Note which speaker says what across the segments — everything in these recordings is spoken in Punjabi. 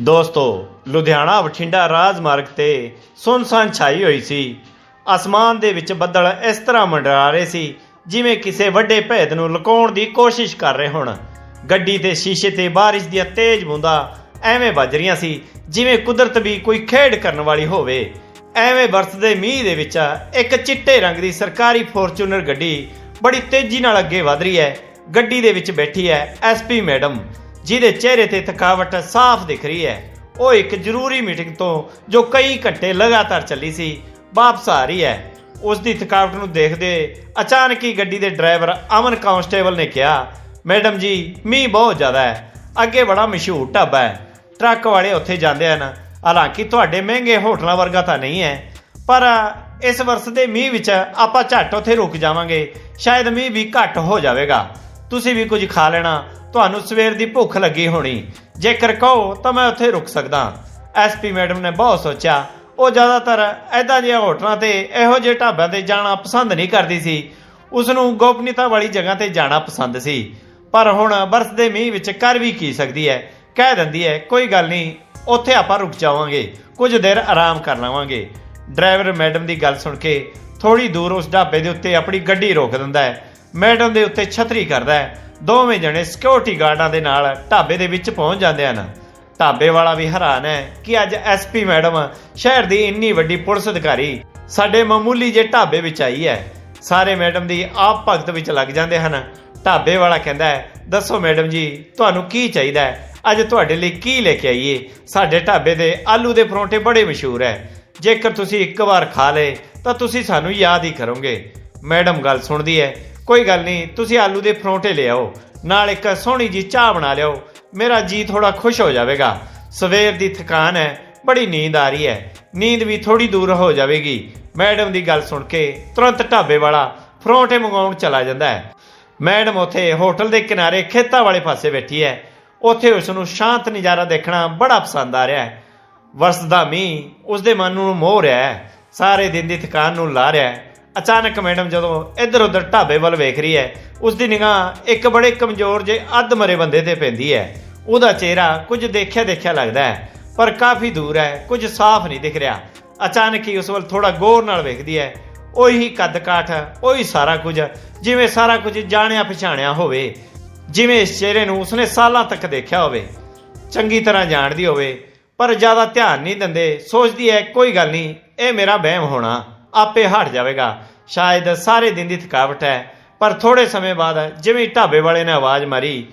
Speaker 1: ਦੋਸਤੋ, ਲੁਧਿਆਣਾ ਬਠਿੰਡਾ ਰਾਜਮਾਰਗ ਤੇ ਸੁਨਸਾਨ ਛਾਈ ਹੋਈ ਸੀ। ਅਸਮਾਨ ਦੇ ਵਿੱਚ ਬੱਦਲ ਇਸ ਤਰ੍ਹਾਂ ਮੰਡਰਾ ਰਹੇ ਸੀ, ਜਿਵੇਂ ਕਿਸੇ ਵੱਡੇ ਭੇਦ ਨੂੰ ਲੁਕਾਉਣ ਦੀ ਕੋਸ਼ਿਸ਼ ਕਰ ਰਹੇ ਹੋਣ। ਗੱਡੀ ਦੇ ਸ਼ੀਸ਼ੇ ਤੇ ਬਾਰਿਸ਼ ਦੀਆਂ ਤੇਜ਼ ਬੂੰਦਾਂ ਐਵੇਂ ਵੱਜ ਰਹੀਆਂ ਸੀ, ਜਿਵੇਂ ਕੁਦਰਤ ਵੀ ਕੋਈ ਖੇਡ ਕਰਨ ਵਾਲੀ ਹੋਵੇ। ਐਵੇਂ ਵਰਸਦੇ ਮੀਂਹ ਦੇ ਵਿੱਚ ਇੱਕ ਚਿੱਟੇ ਰੰਗ ਦੀ ਸਰਕਾਰੀ ਫੋਰਚੂਨਰ ਗੱਡੀ ਬੜੀ ਤੇਜ਼ੀ ਨਾਲ ਅੱਗੇ ਵਧ ਰਹੀ ਹੈ। ਗੱਡੀ ਦੇ ਵਿੱਚ ਬੈਠੀ ਹੈ ਐਸਪੀ ਮੈਡਮ। ਜਿਹਦੇ ਚਿਹਰੇ ਤੇ ਥਕਾਵਟ ਸਾਫ਼ ਦਿਖ ਰਹੀ ਹੈ। ਉਹ ਇੱਕ ਜ਼ਰੂਰੀ ਮੀਟਿੰਗ ਤੋਂ, ਜੋ ਕਈ ਘੰਟੇ ਲਗਾਤਾਰ ਚੱਲੀ ਸੀ, ਵਾਪਸ ਆ ਰਹੀ ਹੈ। ਉਸ ਦੀ ਥਕਾਵਟ ਨੂੰ ਦੇਖਦੇ ਅਚਾਨਕ ਹੀ ਗੱਡੀ ਦੇ ਡਰਾਈਵਰ ਅਮਨ ਕਾਂਸਟੇਬਲ ਨੇ ਕਿਹਾ, ਮੈਡਮ ਜੀ, ਮੀਂਹ ਬਹੁਤ ਜ਼ਿਆਦਾ ਹੈ। ਅੱਗੇ ਬੜਾ ਮਸ਼ਹੂਰ ਢਾਬਾ ਹੈ। ਟਰੱਕ ਵਾਲੇ ਉੱਥੇ ਜਾਂਦੇ ਹਨ। ਹਾਲਾਂਕਿ ਤੁਹਾਡੇ ਮਹਿੰਗੇ ਹੋਟਲਾਂ ਵਰਗਾ ਤਾਂ ਨਹੀਂ ਹੈ, ਪਰ ਇਸ ਵਰਸ ਦੇ ਮੀਂਹ ਵਿੱਚ ਆਪਾਂ ਝੱਟ ਉੱਥੇ ਰੁਕ ਜਾਵਾਂਗੇ। ਸ਼ਾਇਦ ਮੀਂਹ ਵੀ ਘੱਟ ਹੋ ਜਾਵੇਗਾ। ਤੁਸੀਂ ਵੀ ਕੁਝ ਖਾ ਲੈਣਾ। ਤੁਹਾਨੂੰ ਸਵੇਰ ਦੀ ਭੁੱਖ ਲੱਗੀ ਹੋਣੀ। ਜੇਕਰ ਕਹੋ ਤਾਂ ਮੈਂ ਉੱਥੇ ਰੁਕ ਸਕਦਾ। ਐਸਪੀ ਮੈਡਮ ਨੇ ਬਹੁਤ ਸੋਚਿਆ। ਉਹ ਜ਼ਿਆਦਾਤਰ ਐਦਾਂ ਜਿਹੇ ਹੋਟਲਾਂ ਤੇ ਇਹੋ ਜਿਹੇ ਢਾਬਿਆਂ ਤੇ ਜਾਣਾ ਪਸੰਦ ਨਹੀਂ ਕਰਦੀ ਸੀ। ਉਸ ਨੂੰ ਗੋਪਨੀਯਤਾ ਵਾਲੀ ਜਗ੍ਹਾ ਤੇ ਜਾਣਾ ਪਸੰਦ ਸੀ। ਪਰ ਹੁਣ ਬਰਸ ਦੇ ਮੀਂਹ ਵਿੱਚ ਕਰ ਵੀ ਕੀ ਸਕਦੀ ਹੈ? ਕਹਿ ਦਿੰਦੀ ਹੈ, ਕੋਈ ਗੱਲ ਨਹੀਂ, ਉੱਥੇ ਆਪਾਂ ਰੁਕ ਜਾਵਾਂਗੇ। ਕੁਝ ਦੇਰ ਆਰਾਮ ਕਰ ਲਵਾਂਗੇ। ਡਰਾਈਵਰ ਮੈਡਮ ਦੀ ਗੱਲ ਸੁਣ ਕੇ ਥੋੜੀ ਦੂਰ ਉਸ ਢਾਬੇ ਦੇ ਉੱਤੇ ਆਪਣੀ ਗੱਡੀ ਰੋਕ ਦਿੰਦਾ ਹੈ। ਮੈਡਮ ਦੇ ਉੱਤੇ ਛਤਰੀ ਕਰਦਾ ਹੈ। ਦੋਵੇਂ ਜਣੇ ਸਿਕਿਉਰਿਟੀ ਗਾਰਡਾਂ ਦੇ ਨਾਲ ਢਾਬੇ ਦੇ ਵਿੱਚ ਪਹੁੰਚ ਜਾਂਦੇ ਹਨ। ਢਾਬੇ ਵਾਲਾ ਵੀ ਹੈਰਾਨ ਹੈ ਕਿ ਅੱਜ ਐਸਪੀ ਮੈਡਮ ਸ਼ਹਿਰ ਦੀ ਇੰਨੀ ਵੱਡੀ ਪੁਲਿਸ ਅਧਿਕਾਰੀ ਸਾਡੇ ਮਾਮੂਲੀ ਜੇ ਢਾਬੇ ਵਿੱਚ ਆਈ ਹੈ। ਸਾਰੇ ਮੈਡਮ ਦੀ ਆਪ ਭਗਤ ਵਿੱਚ ਲੱਗ ਜਾਂਦੇ ਹਨ। ਢਾਬੇ ਵਾਲਾ ਕਹਿੰਦਾ ਹੈ, ਦੱਸੋ ਮੈਡਮ ਜੀ, ਤੁਹਾਨੂੰ ਕੀ ਚਾਹੀਦਾ ਹੈ? ਅੱਜ ਤੁਹਾਡੇ ਲਈ ਕੀ ਲੈ ਕੇ ਆਈਏ? ਸਾਡੇ ਢਾਬੇ ਦੇ ਆਲੂ ਦੇ ਪਰੌਂਠੇ ਬੜੇ ਮਸ਼ਹੂਰ ਹੈ। ਜੇਕਰ ਤੁਸੀਂ ਇੱਕ ਵਾਰ ਖਾ ਲਏ, ਤਾਂ ਤੁਸੀਂ ਸਾਨੂੰ ਯਾਦ ਹੀ ਕਰੋਗੇ। ਮੈਡਮ ਗੱਲ ਸੁਣਦੀ ਹੈ ਕੋਈ ਗੱਲ ਨਹੀਂ, ਤੁਸੀਂ ਆਲੂ ਦੇ ਪਰੌਂਠੇ ਲਿਆਓ ਨਾਲ ਇੱਕ ਸੋਹਣੀ ਜੀ ਚਾਹ ਬਣਾ ਲਿਓ ਮੇਰਾ ਜੀ ਥੋੜਾ ਖੁਸ਼ ਹੋ ਜਾਵੇਗਾ। ਸਵੇਰ ਦੀ ਥਕਾਨ ਹੈ, ਬੜੀ ਨੀਂਦ ਆ ਰਹੀ ਹੈ, ਨੀਂਦ ਵੀ ਥੋੜੀ ਦੂਰ ਹੋ ਜਾਵੇਗੀ। ਮੈਡਮ ਦੀ ਗੱਲ ਸੁਣ ਕੇ ਤੁਰੰਤ ਢਾਬੇ ਵਾਲਾ ਪਰੌਂਠੇ ਮੰਗਾਉਣ ਚਲਾ ਜਾਂਦਾ ਹੈ। ਮੈਡਮ ਉੱਥੇ ਹੋਟਲ ਦੇ ਕਿਨਾਰੇ ਖੇਤਾਂ ਵਾਲੇ ਪਾਸੇ ਬੈਠੀ ਹੈ। ਉੱਥੇ ਉਸ ਨੂੰ ਸ਼ਾਂਤ ਨਜ਼ਾਰਾ ਦੇਖਣਾ ਬੜਾ ਪਸੰਦ ਆ ਰਿਹਾ ਹੈ। ਵਰਸਦਾ ਮੀਂਹ ਉਸ ਦੇ ਮਨ ਨੂੰ ਮੋਹ ਰਿਹਾ ਹੈ, ਸਾਰੇ ਦਿਨ ਦੀ ਥਕਾਨ ਨੂੰ ਲਾ ਰਿਹਾ ਹੈ। ਅਚਾਨਕ ਮੈਡਮ ਜਦੋਂ ਇੱਧਰ ਉੱਧਰ ਢਾਬੇ ਵੱਲ ਵੇਖ ਰਹੀ ਹੈ, ਉਸ ਦੀ ਨਿਗਾਹ ਇੱਕ ਬੜੇ ਕਮਜ਼ੋਰ ਜੇ ਅੱਧ ਮਰੇ ਬੰਦੇ ਤੇ ਪੈਂਦੀ ਹੈ। ਉਹਦਾ ਚਿਹਰਾ ਕੁਝ ਦੇਖਿਆ ਦੇਖਿਆ ਲੱਗਦਾ ਹੈ, ਪਰ ਕਾਫੀ ਦੂਰ ਹੈ, ਕੁਝ ਸਾਫ਼ ਨਹੀਂ ਦਿਖ ਰਿਹਾ। ਅਚਾਨਕ ਹੀ ਉਸ ਵੱਲ ਥੋੜਾ ਗੌਰ ਨਾਲ ਵੇਖਦੀ ਹੈ, ਉਹੀ ਕੱਦ ਕਾਠ, ਉਹੀ ਸਾਰਾ ਕੁਝ, ਜਿਵੇਂ ਸਾਰਾ ਕੁਝ ਜਾਣਿਆ ਪਛਾਣਿਆ ਹੋਵੇ, ਜਿਵੇਂ ਇਸ ਚਿਹਰੇ ਨੂੰ ਉਸਨੇ ਸਾਲਾਂ ਤੱਕ ਦੇਖਿਆ ਹੋਵੇ। ਚੰਗੀ ਤਰ੍ਹਾਂ ਜਾਣਦੀ ਹੋਵੇ, ਪਰ ਜ਼ਿਆਦਾ ਧਿਆਨ ਨਹੀਂ ਦਿੰਦੇ, ਸੋਚਦੀ ਹੈ, ਕੋਈ ਗੱਲ ਨਹੀਂ, ਇਹ ਮੇਰਾ ਵਹਿਮ ਹੋਣਾ। ਆਪੇ ਹਟ ਜਾਵੇਗਾ। ਸ਼ਾਇਦ ਸਾਰੇ ਦਿਨ ਦੀ ਥਕਾਵਟ ਹੈ, ਪਰ ਥੋੜੇ ਸਮੇਂ ਬਾਅਦ ਜਿਵੇਂ ਢਾਬੇ ਵਾਲੇ ਨੇ ਆਵਾਜ਼ ਮਾਰੀ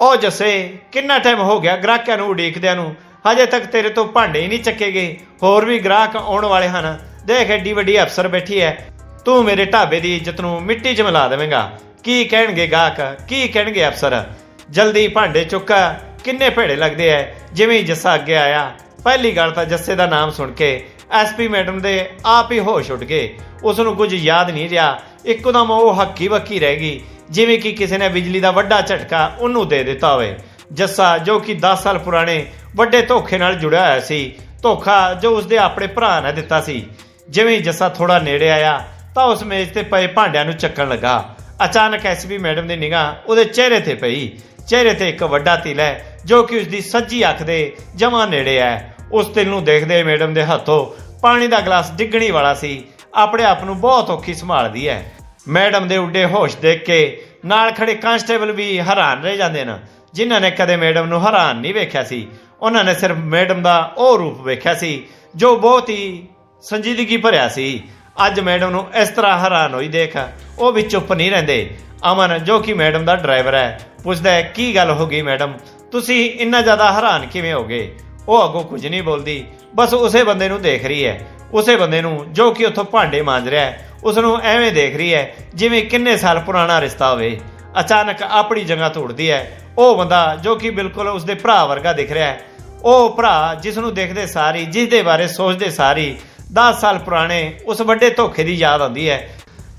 Speaker 1: ਉਹ ਜੱਸੇ, ਕਿੰਨਾ ਟਾਈਮ ਹੋ ਗਿਆ ਗ੍ਰਾਹਕਾਂ ਨੂੰ ਉਡੀਕਦਿਆਂ ਨੂੰ? ਹਜੇ ਤੱਕ ਤੇਰੇ ਤੋਂ ਭਾਂਡੇ ਹੀ ਨਹੀਂ ਚੱਕੇ ਗਏ। ਹੋਰ ਵੀ ਗ੍ਰਾਹਕ ਆਉਣ ਵਾਲੇ ਹਨ। ਦੇਖ, ਐਡੀ ਵੱਡੀ ਅਫਸਰ ਬੈਠੀ ਹੈ। ਤੂੰ ਮੇਰੇ ਢਾਬੇ ਦੀ ਇੱਜ਼ਤ ਨੂੰ ਮਿੱਟੀ 'ਚ ਮਿਲਾ ਦੇਵੇਂਗਾ। ਕੀ ਕਹਿਣਗੇ ਗਾਹਕ ਕੀ ਕਹਿਣਗੇ ਅਫਸਰ? ਜਲਦੀ ਭਾਂਡੇ ਚੁੱਕਾ। ਕਿੰਨੇ ਭੇੜੇ ਲੱਗਦੇ ਐ। ਜਿਵੇਂ ਜੱਸਾ ਅੱਗੇ ਆਇਆ। ਪਹਿਲੀ ਗੱਲ ਤਾਂ ਜੱਸੇ ਦਾ ਨਾਮ ਸੁਣ ਕੇ ਐਸਪੀ ਮੈਡਮ ਦੇ ਆਪ ਹੀ ਹੋਸ਼ ਉੱਡ ਗਏ। ਉਸ ਨੂੰ ਕੁਝ ਯਾਦ ਨਹੀਂ ਰਿਹਾ। ਇੱਕਦਮ ਉਹ ਹੱਕੀ ਬੱਕੀ ਰਹਿ ਗਈ। ਜਿਵੇਂ ਕਿ ਕਿਸੇ ਨੇ ਬਿਜਲੀ ਦਾ ਵੱਡਾ ਝਟਕਾ ਉਹਨੂੰ ਦੇ ਦਿੱਤਾ ਹੋਵੇ। ਜੱਸਾ, ਜੋ ਕਿ 10 ਸਾਲ ਪੁਰਾਣੇ, ਵੱਡੇ ਧੋਖੇ ਨਾਲ ਜੁੜਿਆ ਹੋਇਆ ਸੀ, ਧੋਖਾ ਜੋ ਉਸਦੇ ਆਪਣੇ ਭਰਾ ਨੇ ਦਿੱਤਾ ਸੀ। ਜਿਵੇਂ ਜੱਸਾ ਥੋੜਾ ਨੇੜੇ ਆਇਆ, ਤਾਂ ਉਸ ਮੇਜ਼ ਤੇ ਪਏ ਭਾਂਡਿਆਂ ਨੂੰ ਚੱਕਣ ਲੱਗਾ। ਅਚਾਨਕ ਐਸਪੀ ਮੈਡਮ ਦੀ ਨਿਗਾਹ ਉਹਦੇ ਚਿਹਰੇ ਤੇ ਪਈ। ਚਿਹਰੇ ਤੇ ਇੱਕ ਵੱਡਾ ਤਿਲ ਹੈ, ਜੋ ਕਿ ਉਸਦੀ ਸੱਜੀ ਅੱਖ ਦੇ ਜਮਾਂ ਨੇੜੇ ਹੈ। ਉਸ ਤਿਲ ਨੂੰ ਦੇਖਦੇ ਮੈਡਮ ਦੇ ਹੱਥੋਂ ਪਾਣੀ ਦਾ ਗਲਾਸ ਡਿੱਗਣੀ ਵਾਲਾ ਸੀ। ਆਪਣੇ ਆਪ ਨੂੰ ਬਹੁਤ ਔਖੀ ਸੰਭਾਲਦੀ ਹੈ ਮੈਡਮ ਦੇ ਉੱਡੇ ਹੋਸ਼ ਦੇਖ ਕੇ ਨਾਲ ਖੜੇ ਕਾਂਸਟੇਬਲ ਵੀ ਹੈਰਾਨ ਰਹਿ ਜਾਂਦੇ ਨੇ ਜਿਨ੍ਹਾਂ ਨੇ ਕਦੇ ਮੈਡਮ ਨੂੰ ਹੈਰਾਨ ਨਹੀਂ ਵੇਖਿਆ ਸੀ। ਉਹਨਾਂ ਨੇ ਸਿਰਫ ਮੈਡਮ ਦਾ ਉਹ ਰੂਪ ਵੇਖਿਆ ਸੀ, ਜੋ ਬਹੁਤ ਹੀ ਸੰਜੀਦਗੀ ਭਰਿਆ ਸੀ। ਅੱਜ ਮੈਡਮ ਨੂੰ ਇਸ ਤਰ੍ਹਾਂ ਹੈਰਾਨ ਹੋਈ ਦੇਖ, ਉਹ ਵੀ ਚੁੱਪ ਨਹੀਂ ਰਹਿੰਦੇ। ਅਮਨ, ਜੋ ਕਿ ਮੈਡਮ ਦਾ ਡਰਾਈਵਰ ਹੈ ਪੁੱਛਦਾ ਹੈ, ਕੀ ਗੱਲ ਹੋ ਗਈ ਮੈਡਮ? ਤੁਸੀਂ ਇੰਨਾ ਜ਼ਿਆਦਾ ਹੈਰਾਨ ਕਿਵੇਂ ਹੋ ਗਏ ਉਹ ਅੱਗੋਂ ਕੁਝ ਨਹੀਂ ਬੋਲਦੀ। ਬਸ ਉਸੇ ਬੰਦੇ ਨੂੰ ਦੇਖ ਰਹੀ ਹੈ। ਉਸੇ ਬੰਦੇ ਨੂੰ ਜੋ ਕਿ ਉੱਥੋਂ ਭਾਂਡੇ ਮਾਂਜ ਰਿਹਾ ਹੈ ਉਸ ਨੂੰ ਐਵੇਂ ਦੇਖ ਰਹੀ ਹੈ ਜਿਵੇਂ ਕਿੰਨੇ ਸਾਲ ਪੁਰਾਣਾ ਰਿਸ਼ਤਾ ਹੋਵੇ। ਅਚਾਨਕ ਆਪਣੀ ਜਗ੍ਹਾ ਤੋੜਦੀ ਹੈ। ਉਹ ਬੰਦਾ ਜੋ ਕਿ ਬਿਲਕੁਲ ਉਸਦੇ ਭਰਾ ਵਰਗਾ ਦਿਖ ਰਿਹਾ ਹੈ। ਉਹ ਭਰਾ ਜਿਸ ਨੂੰ ਦੇਖਦੇ ਸਾਰੀ ਜਿਸ ਦੇ ਬਾਰੇ ਸੋਚਦੇ ਸਾਰੀ 10 ਸਾਲ ਪੁਰਾਣੇ ਉਸ ਵੱਡੇ ਧੋਖੇ ਦੀ ਯਾਦ ਆਉਂਦੀ ਹੈ।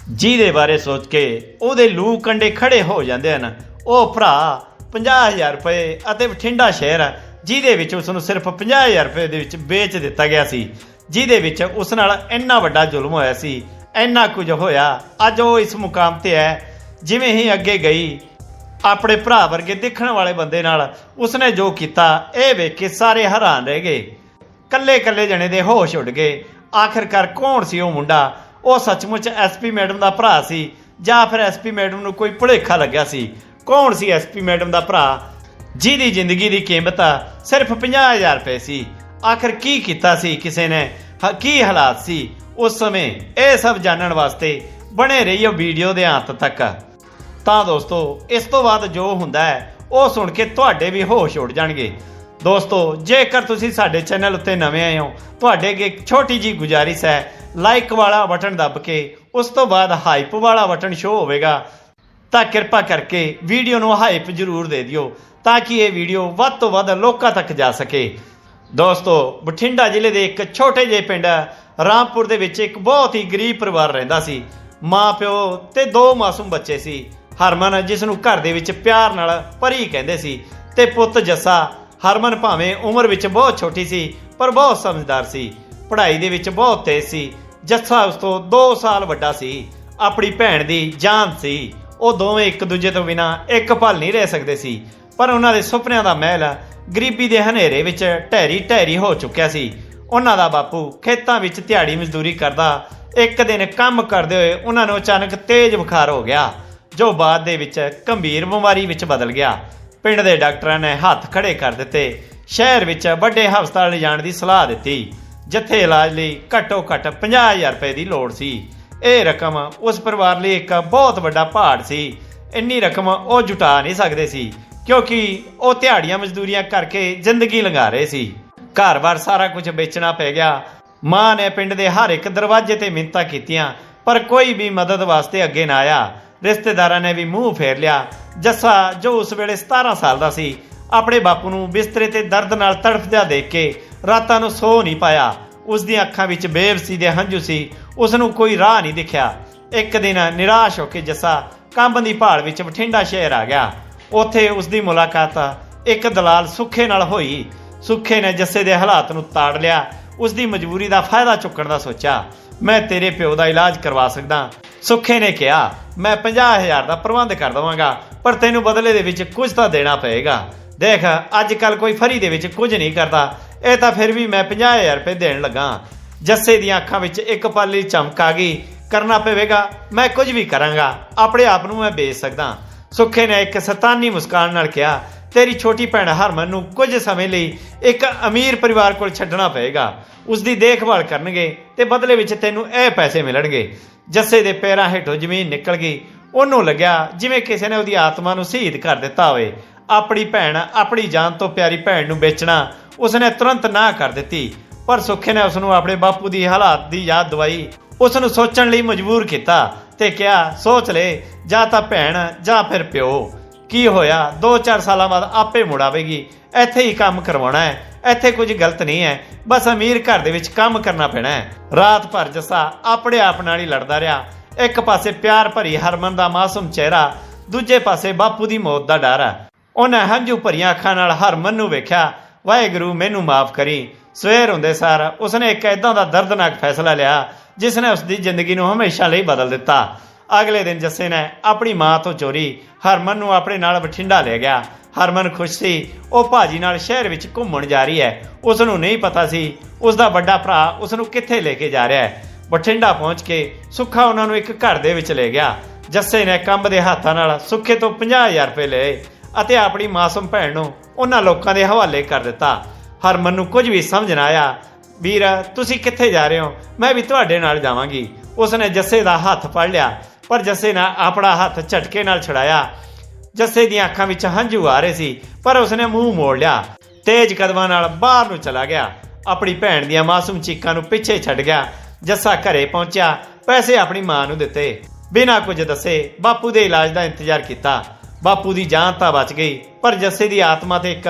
Speaker 1: ਜਿਹਦੇ ਬਾਰੇ ਸੋਚ ਕੇ ਉਹਦੇ ਲੂ ਕੰਡੇ ਖੜੇ ਹੋ ਜਾਂਦੇ ਹਨ। ਉਹ ਭਰਾ 50000 ਰੁਪਏ ਅਤੇ ਬਠਿੰਡਾ ਸ਼ਹਿਰ ਹੈ, ਜਿਹਦੇ ਵਿੱਚ ਉਸ ਨੂੰ ਸਿਰਫ 50000 ਰੁਪਏ ਦੇ ਵਿੱਚ ਵੇਚ ਦਿੱਤਾ ਗਿਆ ਸੀ, ਜਿਹਦੇ ਵਿੱਚ ਉਸ ਨਾਲ ਇੰਨਾ ਵੱਡਾ ਜ਼ੁਲਮ ਹੋਇਆ ਸੀ, ਇੰਨਾ ਕੁਝ ਹੋਇਆ, ਅੱਜ ਉਹ ਇਸ ਮੁਕਾਮ ਤੇ ਹੈ, ਜਿਵੇਂ ਹੀ ਅੱਗੇ ਗਈ, ਆਪਣੇ ਭਰਾ ਵਰਗੇ ਦੇਖਣ ਵਾਲੇ ਬੰਦੇ ਨਾਲ ਉਸਨੇ ਜੋ ਕੀਤਾ, ਇਹ ਵੇਖ ਕੇ ਸਾਰੇ ਹੈਰਾਨ ਰਹਿ ਗਏ। ਕੱਲੇ ਕੱਲੇ ਜਣੇ ਦੇ ਹੋਸ਼ ਉੱਡ ਗਏ। ਆਖਿਰਕਾਰ ਕੌਣ ਸੀ ਉਹ ਮੁੰਡਾ? ਉਹ ਸੱਚਮੁੱਚ ਐਸਪੀ ਮੈਡਮ ਦਾ ਭਰਾ ਸੀ, ਜਾਂ ਫਿਰ ਐਸਪੀ ਮੈਡਮ ਨੂੰ ਕੋਈ ਭੁਲੇਖਾ ਲੱਗਿਆ ਸੀ? ਕੌਣ ਸੀ ਐਸਪੀ ਮੈਡਮ ਦਾ ਭਰਾ? ਜਿਹਦੀ ਜ਼ਿੰਦਗੀ ਦੀ ਕੀਮਤ ਸਿਰਫ 50000 ਰੁਪਏ ਸੀ। ਆਖਿਰ ਕੀ ਕੀਤਾ ਸੀ ਕਿਸੇ ਨੇ? ਹ- ਕੀ ਹਾਲਾਤ ਸੀ? ਉਸ ਸਮੇਂ ਇਹ ਸਭ ਜਾਣਨ ਵਾਸਤੇ ਬਣੇ ਰਹੀਓ ਵੀਡੀਓ ਦੇ ਅੰਤ ਤੱਕ। ਤਾਂ ਦੋਸਤੋ, ਇਸ ਤੋਂ ਬਾਅਦ ਜੋ ਹੁੰਦਾ ਹੈ, ਉਹ ਸੁਣ ਕੇ ਤੁਹਾਡੇ ਵੀ ਹੋਸ਼ ਉੱਡ ਜਾਣਗੇ। ਦੋਸਤੋ, ਜੇਕਰ ਤੁਸੀਂ ਸਾਡੇ ਚੈਨਲ ਉੱਤੇ ਨਵੇਂ ਆਏ ਹੋ, ਤੁਹਾਡੇ ਅੱਗੇ ਛੋਟੀ ਜੀ ਗੁਜ਼ਾਰਿਸ਼ ਹੈ। ਲਾਈਕ ਵਾਲਾ ਬਟਨ ਦੱਬ ਕੇ ਉਸ ਤੋਂ ਬਾਅਦ ਹਾਈਪ ਵਾਲਾ ਬਟਨ ਸ਼ੋ ਹੋਵੇਗਾ। ਤਾਂ ਕਿਰਪਾ ਕਰਕੇ ਵੀਡੀਓ ਨੂੰ ਹਾਈਪ ਜ਼ਰੂਰ ਦੇ ਦਿਓ ਤਾਂ ਕਿ ਇਹ ਵੀਡੀਓ ਵੱਧ ਤੋਂ ਵੱਧ ਲੋਕਾਂ ਤੱਕ ਜਾ ਸਕੇ। ਦੋਸਤੋ, ਬਠਿੰਡਾ ਜ਼ਿਲ੍ਹੇ ਦੇ ਇੱਕ ਛੋਟੇ ਜਿਹੇ ਪਿੰਡ ਰਾਮਪੁਰ ਦੇ ਵਿੱਚ ਇੱਕ ਬਹੁਤ ਹੀ ਗਰੀਬ ਪਰਿਵਾਰ ਰਹਿੰਦਾ ਸੀ। ਮਾਂ, ਪਿਓ ਤੇ ਦੋ ਮਾਸੂਮ ਬੱਚੇ ਸੀ। ਹਰਮਨ ਜਿਸ ਨੂੰ ਘਰ ਦੇ ਵਿੱਚ ਪਿਆਰ ਨਾਲ ਪਰੀ ਕਹਿੰਦੇ ਸੀ ਤੇ ਪੁੱਤ ਜੱਸਾ, ਹਰਮਨ ਭਾਵੇਂ ਉਮਰ ਵਿੱਚ ਬਹੁਤ ਛੋਟੀ ਸੀ, ਪਰ ਬਹੁਤ ਸਮਝਦਾਰ ਸੀ। ਪੜ੍ਹਾਈ ਦੇ ਵਿੱਚ ਬਹੁਤ ਤੇਜ਼ ਸੀ। ਜੱਸਾ ਉਸ ਤੋਂ 2 ਸਾਲ ਵੱਡਾ ਸੀ। ਆਪਣੀ ਭੈਣ ਦੀ ਜਾਨ ਸੀ। ਉਹ ਦੋਵੇਂ ਇੱਕ ਦੂਜੇ ਤੋਂ ਬਿਨਾ ਇੱਕ ਪਲ ਨਹੀਂ ਰਹਿ ਸਕਦੇ ਸੀ। ਪਰ ਉਹਨਾਂ ਦੇ ਸੁਪਨਿਆਂ ਦਾ ਮਹਿਲ ਗਰੀਬੀ ਦੇ ਹਨੇਰੇ ਵਿੱਚ ਢਹਿਰੀ ਢਹਿਰੀ ਹੋ ਚੁੱਕਿਆ ਸੀ। ਉਹਨਾਂ ਦਾ ਬਾਪੂ ਖੇਤਾਂ ਵਿੱਚ ਦਿਹਾੜੀ ਮਜ਼ਦੂਰੀ ਕਰਦਾ ਇੱਕ ਦਿਨ ਕੰਮ ਕਰਦੇ ਹੋਏ ਉਹਨਾਂ ਨੂੰ ਅਚਾਨਕ ਤੇਜ਼ ਬੁਖਾਰ ਹੋ ਗਿਆ, ਜੋ ਬਾਅਦ ਦੇ ਵਿੱਚ ਗੰਭੀਰ ਬਿਮਾਰੀ ਵਿੱਚ ਬਦਲ ਗਿਆ। ਪਿੰਡ ਦੇ ਡਾਕਟਰਾਂ ਨੇ ਹੱਥ ਖੜੇ ਕਰ ਦਿੱਤੇ। ਸ਼ਹਿਰ ਵਿੱਚ ਵੱਡੇ ਹਸਪਤਾਲ ਲਿਜਾਣ ਦੀ ਸਲਾਹ ਦਿੱਤੀ, ਜਿੱਥੇ ਇਲਾਜ ਲਈ ਘੱਟੋ ਘੱਟ 50000 ਰੁਪਏ ਦੀ ਲੋੜ ਸੀ। ਇਹ ਰਕਮ ਉਸ ਪਰਿਵਾਰ ਲਈ ਇੱਕ ਬਹੁਤ ਵੱਡਾ ਪਹਾੜ ਸੀ। ਇੰਨੀ ਰਕਮ ਉਹ ਜੁਟਾ ਨਹੀਂ ਸਕਦੇ ਸੀ, ਕਿਉਂਕਿ ਉਹ ਦਿਹਾੜੀਆਂ ਮਜ਼ਦੂਰੀਆਂ ਕਰਕੇ ਜ਼ਿੰਦਗੀ ਲੰਘਾ ਰਹੇ ਸੀ। ਘਰ-ਬਾਰ ਸਾਰਾ ਕੁਝ ਵੇਚਣਾ ਪੈ ਗਿਆ। ਮਾਂ ਨੇ ਪਿੰਡ ਦੇ ਹਰ ਇੱਕ ਦਰਵਾਜ਼ੇ ਤੇ ਮਿੰਤਾ ਕੀਤੀਆਂ, ਪਰ ਕੋਈ ਵੀ ਮਦਦ ਵਾਸਤੇ ਅੱਗੇ ਨਾ ਆਇਆ। ਰਿਸ਼ਤੇਦਾਰਾਂ ਨੇ ਵੀ ਮੂੰਹ ਫੇਰ ਲਿਆ। ਜੱਸਾ, ਜੋ ਉਸ ਵੇਲੇ 17 ਸਾਲ ਦਾ ਸੀ, ਆਪਣੇ ਬਾਪੂ ਨੂੰ ਬਿਸਤਰੇ ਤੇ ਦਰਦ ਨਾਲ ਤੜਫਦਿਆਂ ਦੇਖ ਕੇ ਰਾਤਾਂ ਨੂੰ ਸੋ ਨਹੀਂ ਪਾਇਆ। ਉਸ ਦੀਆਂ ਅੱਖਾਂ ਵਿੱਚ ਬੇਵਸੀ ਦੇ ਹੰਝੂ ਸੀ। ਉਸ ਨੂੰ ਕੋਈ ਰਾਹ ਨਹੀਂ ਦਿਖਿਆ। ਇੱਕ ਦਿਨ ਨਿਰਾਸ਼ ਹੋ ਕੇ ਜੱਸਾ ਕੰਬ ਦੀ ਭਾਲ ਵਿੱਚ ਬਠਿੰਡਾ ਸ਼ਹਿਰ ਆ ਗਿਆ। ਉੱਥੇ ਉਸ ਦੀ ਮੁਲਾਕਾਤ ਇੱਕ ਦਲਾਲ ਸੁੱਖੇ ਨਾਲ ਹੋਈ। ਸੁੱਖੇ ਨੇ ਜੱਸੇ ਦੇ ਹਾਲਾਤ ਨੂੰ ਤਾੜ ਲਿਆ। ਉਸ ਦੀ ਮਜਬੂਰੀ ਦਾ ਫਾਇਦਾ ਚੁੱਕਣ ਦਾ ਸੋਚਿਆ। ਮੈਂ ਤੇਰੇ ਪਿਓ ਦਾ ਇਲਾਜ ਕਰਵਾ ਸਕਦਾ। ਸੁੱਖੇ ਨੇ ਕਿਹਾ, ਮੈਂ 50000 ਦਾ ਪ੍ਰਬੰਧ ਕਰ ਦਵਾਂਗਾ, ਪਰ ਤੈਨੂੰ ਬਦਲੇ ਦੇ ਵਿੱਚ ਕੁਝ ਤਾਂ ਦੇਣਾ ਪਏਗਾ। ਦੇਖ ਅੱਜ ਕੱਲ ਕੋਈ ਫਰੀ ਦੇ ਵਿੱਚ ਕੁਝ ਨਹੀਂ ਕਰਦਾ। ਇਹ ਤਾਂ ਫਿਰ ਵੀ ਮੈਂ 50000 ਰੁਪਏ ਦੇਣ ਲੱਗਾ। ਜੱਸੇ ਦੀਆਂ ਅੱਖਾਂ ਵਿੱਚ ਇੱਕ ਪਾਲੀ ਚਮਕ ਆ ਗਈ। ਕਰਨਾ ਪਵੇਗਾ, ਮੈਂ ਕੁਝ ਵੀ ਕਰਾਂਗਾ। ਆਪਣੇ ਆਪ ਨੂੰ ਮੈਂ ਵੇਚ ਸਕਦਾ। ਸੁੱਖੇ ਨੇ ਇੱਕ ਸਤਾਨੀ ਮੁਸਕਾਨ ਨਾਲ ਕਿਹਾ, ਤੇਰੀ ਛੋਟੀ ਭੈਣ ਹਰਮਨ ਨੂੰ ਕੁਝ ਸਮੇਂ ਲਈ ਇੱਕ ਅਮੀਰ ਪਰਿਵਾਰ ਕੋਲ ਛੱਡਣਾ ਪਏਗਾ ਉਸ ਦੀ ਦੇਖਭਾਲ ਕਰਨਗੇ ਤੇ ਬਦਲੇ ਵਿੱਚ ਤੈਨੂੰ ਇਹ ਪੈਸੇ ਮਿਲਣਗੇ। ਜੱਸੇ ਦੇ ਪੈਰਾਂ ਹੇਠੋਂ ਜ਼ਮੀਨ ਨਿਕਲ ਗਈ। ਉਹਨੂੰ ਲੱਗਿਆ ਜਿਵੇਂ ਕਿਸੇ ਨੇ ਉਹਦੀ ਆਤਮਾ ਨੂੰ ਸ਼ਹੀਦ ਕਰ ਦਿੱਤਾ ਹੋਵੇ। ਆਪਣੀ ਭੈਣ, ਆਪਣੀ ਜਾਨ ਤੋਂ ਪਿਆਰੀ ਭੈਣ ਨੂੰ ਵੇਚਣਾ ਉਸਨੇ ਤੁਰੰਤ ਨਾ ਕਰ ਦਿੱਤੀ। ਪਰ ਸੁੱਖੇ ਨੇ ਉਸ ਨੂੰ ਆਪਣੇ ਬਾਪੂ ਦੀ ਹਾਲਾਤ ਦੀ ਯਾਦ ਦਵਾਈ। ਉਸ ਨੂੰ ਸੋਚਣ ਲਈ ਮਜਬੂਰ ਕੀਤਾ ਤੇ ਕਿਹਾ, ਸੋਚ ਲੈ, ਜਾਂ ਤਾਂ ਭੈਣ, ਜਾਂ ਫਿਰ ਪਿਓ। ਕੀ ਹੋਇਆ? 2-4 ਸਾਲਾਂ ਬਾਅਦ ਆਪੇ ਮੁੜ ਆਵੇਗੀ। ਇੱਥੇ ਹੀ ਕੰਮ ਕਰਵਾਉਣਾ ਹੈ। ਇੱਥੇ ਕੁਝ ਗਲਤ ਨਹੀਂ ਹੈ। ਬਸ ਅਮੀਰ ਘਰ ਦੇ ਵਿੱਚ ਕੰਮ ਕਰਨਾ ਪੈਣਾ ਹੈ। ਰਾਤ ਭਰ ਜੱਸਾ ਆਪਣੇ ਆਪ ਨਾਲ ਹੀ ਲੜਦਾ ਰਿਹਾ। ਇੱਕ ਪਾਸੇ ਪਿਆਰ ਭਰੀ ਹਰਮਨ ਦਾ ਮਾਸੂਮ ਚਿਹਰਾ, ਦੂਜੇ ਪਾਸੇ ਬਾਪੂ ਦੀ ਮੌਤ ਦਾ ਡਰ ਹੈ। ਉਹਨੇ ਹੰਝੂ ਭਰੀਆਂ ਅੱਖਾਂ ਨਾਲ ਹਰਮਨ ਨੂੰ ਵੇਖਿਆ, ਵਾਹਿਗੁਰੂ ਮੈਨੂੰ ਮਾਫ ਕਰੀ। ਸਵੇਰ ਹੁੰਦੇ ਸਾਰ ਉਸਨੇ ਇੱਕ ਐਦਾਂ ਦਾ ਦਰਦਨਾਕ ਫੈਸਲਾ ਲਿਆ ਜਿਸ ਨੇ ਉਸ ਦੀ ਜ਼ਿੰਦਗੀ ਨੂੰ ਹਮੇਸ਼ਾ ਲਈ ਬਦਲ ਦਿੱਤਾ। ਅਗਲੇ ਦਿਨ ਜੱਸੇ ਨੇ ਆਪਣੀ ਮਾਂ ਤੋਂ ਚੋਰੀ, ਹਰਮਨ ਨੂੰ ਆਪਣੇ ਨਾਲ ਬਠਿੰਡਾ ਲੈ ਗਿਆ। ਹਰਮਨ ਖੁਸ਼ ਸੀ, ਉਹ ਭਾਜੀ ਨਾਲ ਸ਼ਹਿਰ ਵਿੱਚ ਘੁੰਮਣ ਜਾ ਰਹੀ ਹੈ। ਉਸ ਨੂੰ ਨਹੀਂ ਪਤਾ ਸੀ ਉਸ ਦਾ ਵੱਡਾ ਭਰਾ ਉਸ ਨੂੰ ਕਿੱਥੇ ਲੈ ਕੇ ਜਾ ਰਿਹਾ ਹੈ। ਬਠਿੰਡਾ ਪਹੁੰਚ ਕੇ ਸੁੱਖਾ ਉਹਨਾਂ ਨੂੰ ਇੱਕ ਘਰ ਦੇ ਵਿੱਚ ਲੈ ਗਿਆ। ਜੱਸੇ ਨੇ ਕੰਬ ਦੇ ਹੱਥਾਂ ਨਾਲ ਸੁੱਖੇ ਤੋਂ 50000 ਰੁਪਏ ਲਏ। ਅਤੇ ਆਪਣੀ ਮਾਸੂਮ ਭੈਣ ਨੂੰ ਉਹਨਾਂ ਲੋਕਾਂ ਦੇ ਹਵਾਲੇ ਕਰ ਦਿੱਤਾ। ਹਰਮਨ ਨੂੰ ਕੁਝ ਵੀ ਸਮਝ ਨਾ ਆਇਆ। ਵੀਰ, ਤੁਸੀਂ ਕਿੱਥੇ ਜਾ ਰਹੇ ਹੋ? ਮੈਂ ਵੀ ਤੁਹਾਡੇ ਨਾਲ ਜਾਵਾਂਗੀ। ਉਸਨੇ ਜੱਸੇ ਦਾ ਹੱਥ ਫੜ ਲਿਆ, ਪਰ ਜੱਸੇ ਨੇ ਆਪਣਾ ਹੱਥ ਝਟਕੇ ਨਾਲ ਛੁਡਾਇਆ। ਜੱਸੇ ਦੀਆਂ ਅੱਖਾਂ ਵਿੱਚ ਹੰਝੂ ਆ ਰਹੇ ਸੀ, ਪਰ ਉਸਨੇ ਮੂੰਹ ਮੋੜ ਲਿਆ। ਤੇਜ਼ ਕਦਮਾਂ ਨਾਲ ਬਾਹਰ ਨੂੰ ਚਲਾ ਗਿਆ। ਆਪਣੀ ਭੈਣ ਦੀਆਂ ਮਾਸੂਮ ਚੀਕਾਂ ਨੂੰ ਪਿੱਛੇ ਛੱਡ ਗਿਆ। ਜੱਸਾ ਘਰੇ ਪਹੁੰਚਿਆ, ਪੈਸੇ ਆਪਣੀ ਮਾਂ ਨੂੰ ਦਿੱਤੇ। ਬਿਨਾਂ ਕੁਝ ਦੱਸੇ ਬਾਪੂ ਦੇ ਇਲਾਜ ਦਾ ਇੰਤਜ਼ਾਰ ਕੀਤਾ। ਬਾਪੂ ਦੀ ਜਾਨ ਤਾਂ ਬਚ ਗਈ, ਪਰ ਜੱਸੇ ਦੀ ਆਤਮਾ ਤੇ ਇੱਕ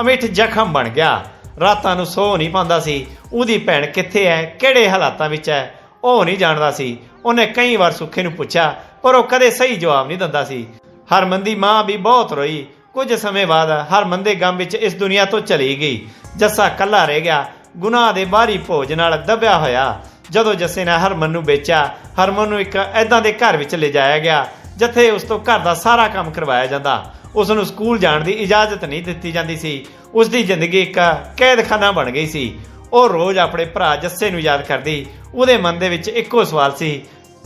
Speaker 1: ਅਮਿੱਠ ਜ਼ਖਮ ਬਣ ਗਿਆ। ਰਾਤਾਂ ਨੂੰ ਸੋ ਨਹੀਂ ਪਾਉਂਦਾ ਸੀ। ਉਹਦੀ ਭੈਣ ਕਿੱਥੇ ਹੈ ਕਿਹੜੇ ਹਾਲਾਤਾਂ ਵਿੱਚ ਹੈ ਉਹ ਨਹੀਂ ਜਾਣਦਾ ਸੀ। ਉਹਨੇ ਕਈ ਵਾਰ ਸੁੱਖੇ ਨੂੰ ਪੁੱਛਿਆ, ਪਰ ਉਹ ਕਦੇ ਸਹੀ ਜਵਾਬ ਨਹੀਂ ਦਿੰਦਾ ਸੀ। ਹਰਮਨ ਦੀ ਮਾਂ ਵੀ ਬਹੁਤ ਰੋਈ। ਕੁਝ ਸਮੇਂ ਬਾਅਦ ਹਰਮਨ ਦੇ ਗਮ ਵਿੱਚ ਇਸ ਦੁਨੀਆ ਤੋਂ ਚਲੀ ਗਈ। ਜੱਸਾ ਕੱਲਾ ਰਹਿ ਗਿਆ। ਗੁਨਾਹ ਦੇ ਬਾਹਰੀ ਭੋਜ ਨਾਲ ਦਬਿਆ ਹੋਇਆ। ਜਦੋਂ ਜੱਸੇ ਨੇ ਹਰਮਨ ਨੂੰ ਵੇਚਿਆ, ਹਰਮਨ ਨੂੰ ਇੱਕ ਐਦਾਂ ਦੇ ਘਰ ਵਿੱਚ ਲਿਜਾਇਆ ਗਿਆ। ਜਿੱਥੇ ਉਸ ਤੋਂ ਘਰ ਦਾ ਸਾਰਾ ਕੰਮ ਕਰਵਾਇਆ ਜਾਂਦਾ। ਉਸ ਨੂੰ ਸਕੂਲ ਜਾਣ ਦੀ ਇਜਾਜ਼ਤ ਨਹੀਂ ਦਿੱਤੀ ਜਾਂਦੀ ਸੀ। ਉਸ ਦੀ ਜ਼ਿੰਦਗੀ ਇੱਕ ਕੈਦਖਾਨਾ ਬਣ ਗਈ ਸੀ। ਉਹ ਰੋਜ਼ ਆਪਣੇ ਭਰਾ ਜੱਸੇ ਨੂੰ ਯਾਦ ਕਰਦੀ। ਉਹਦੇ ਮਨ ਦੇ ਵਿੱਚ ਇੱਕੋ ਸਵਾਲ ਸੀ,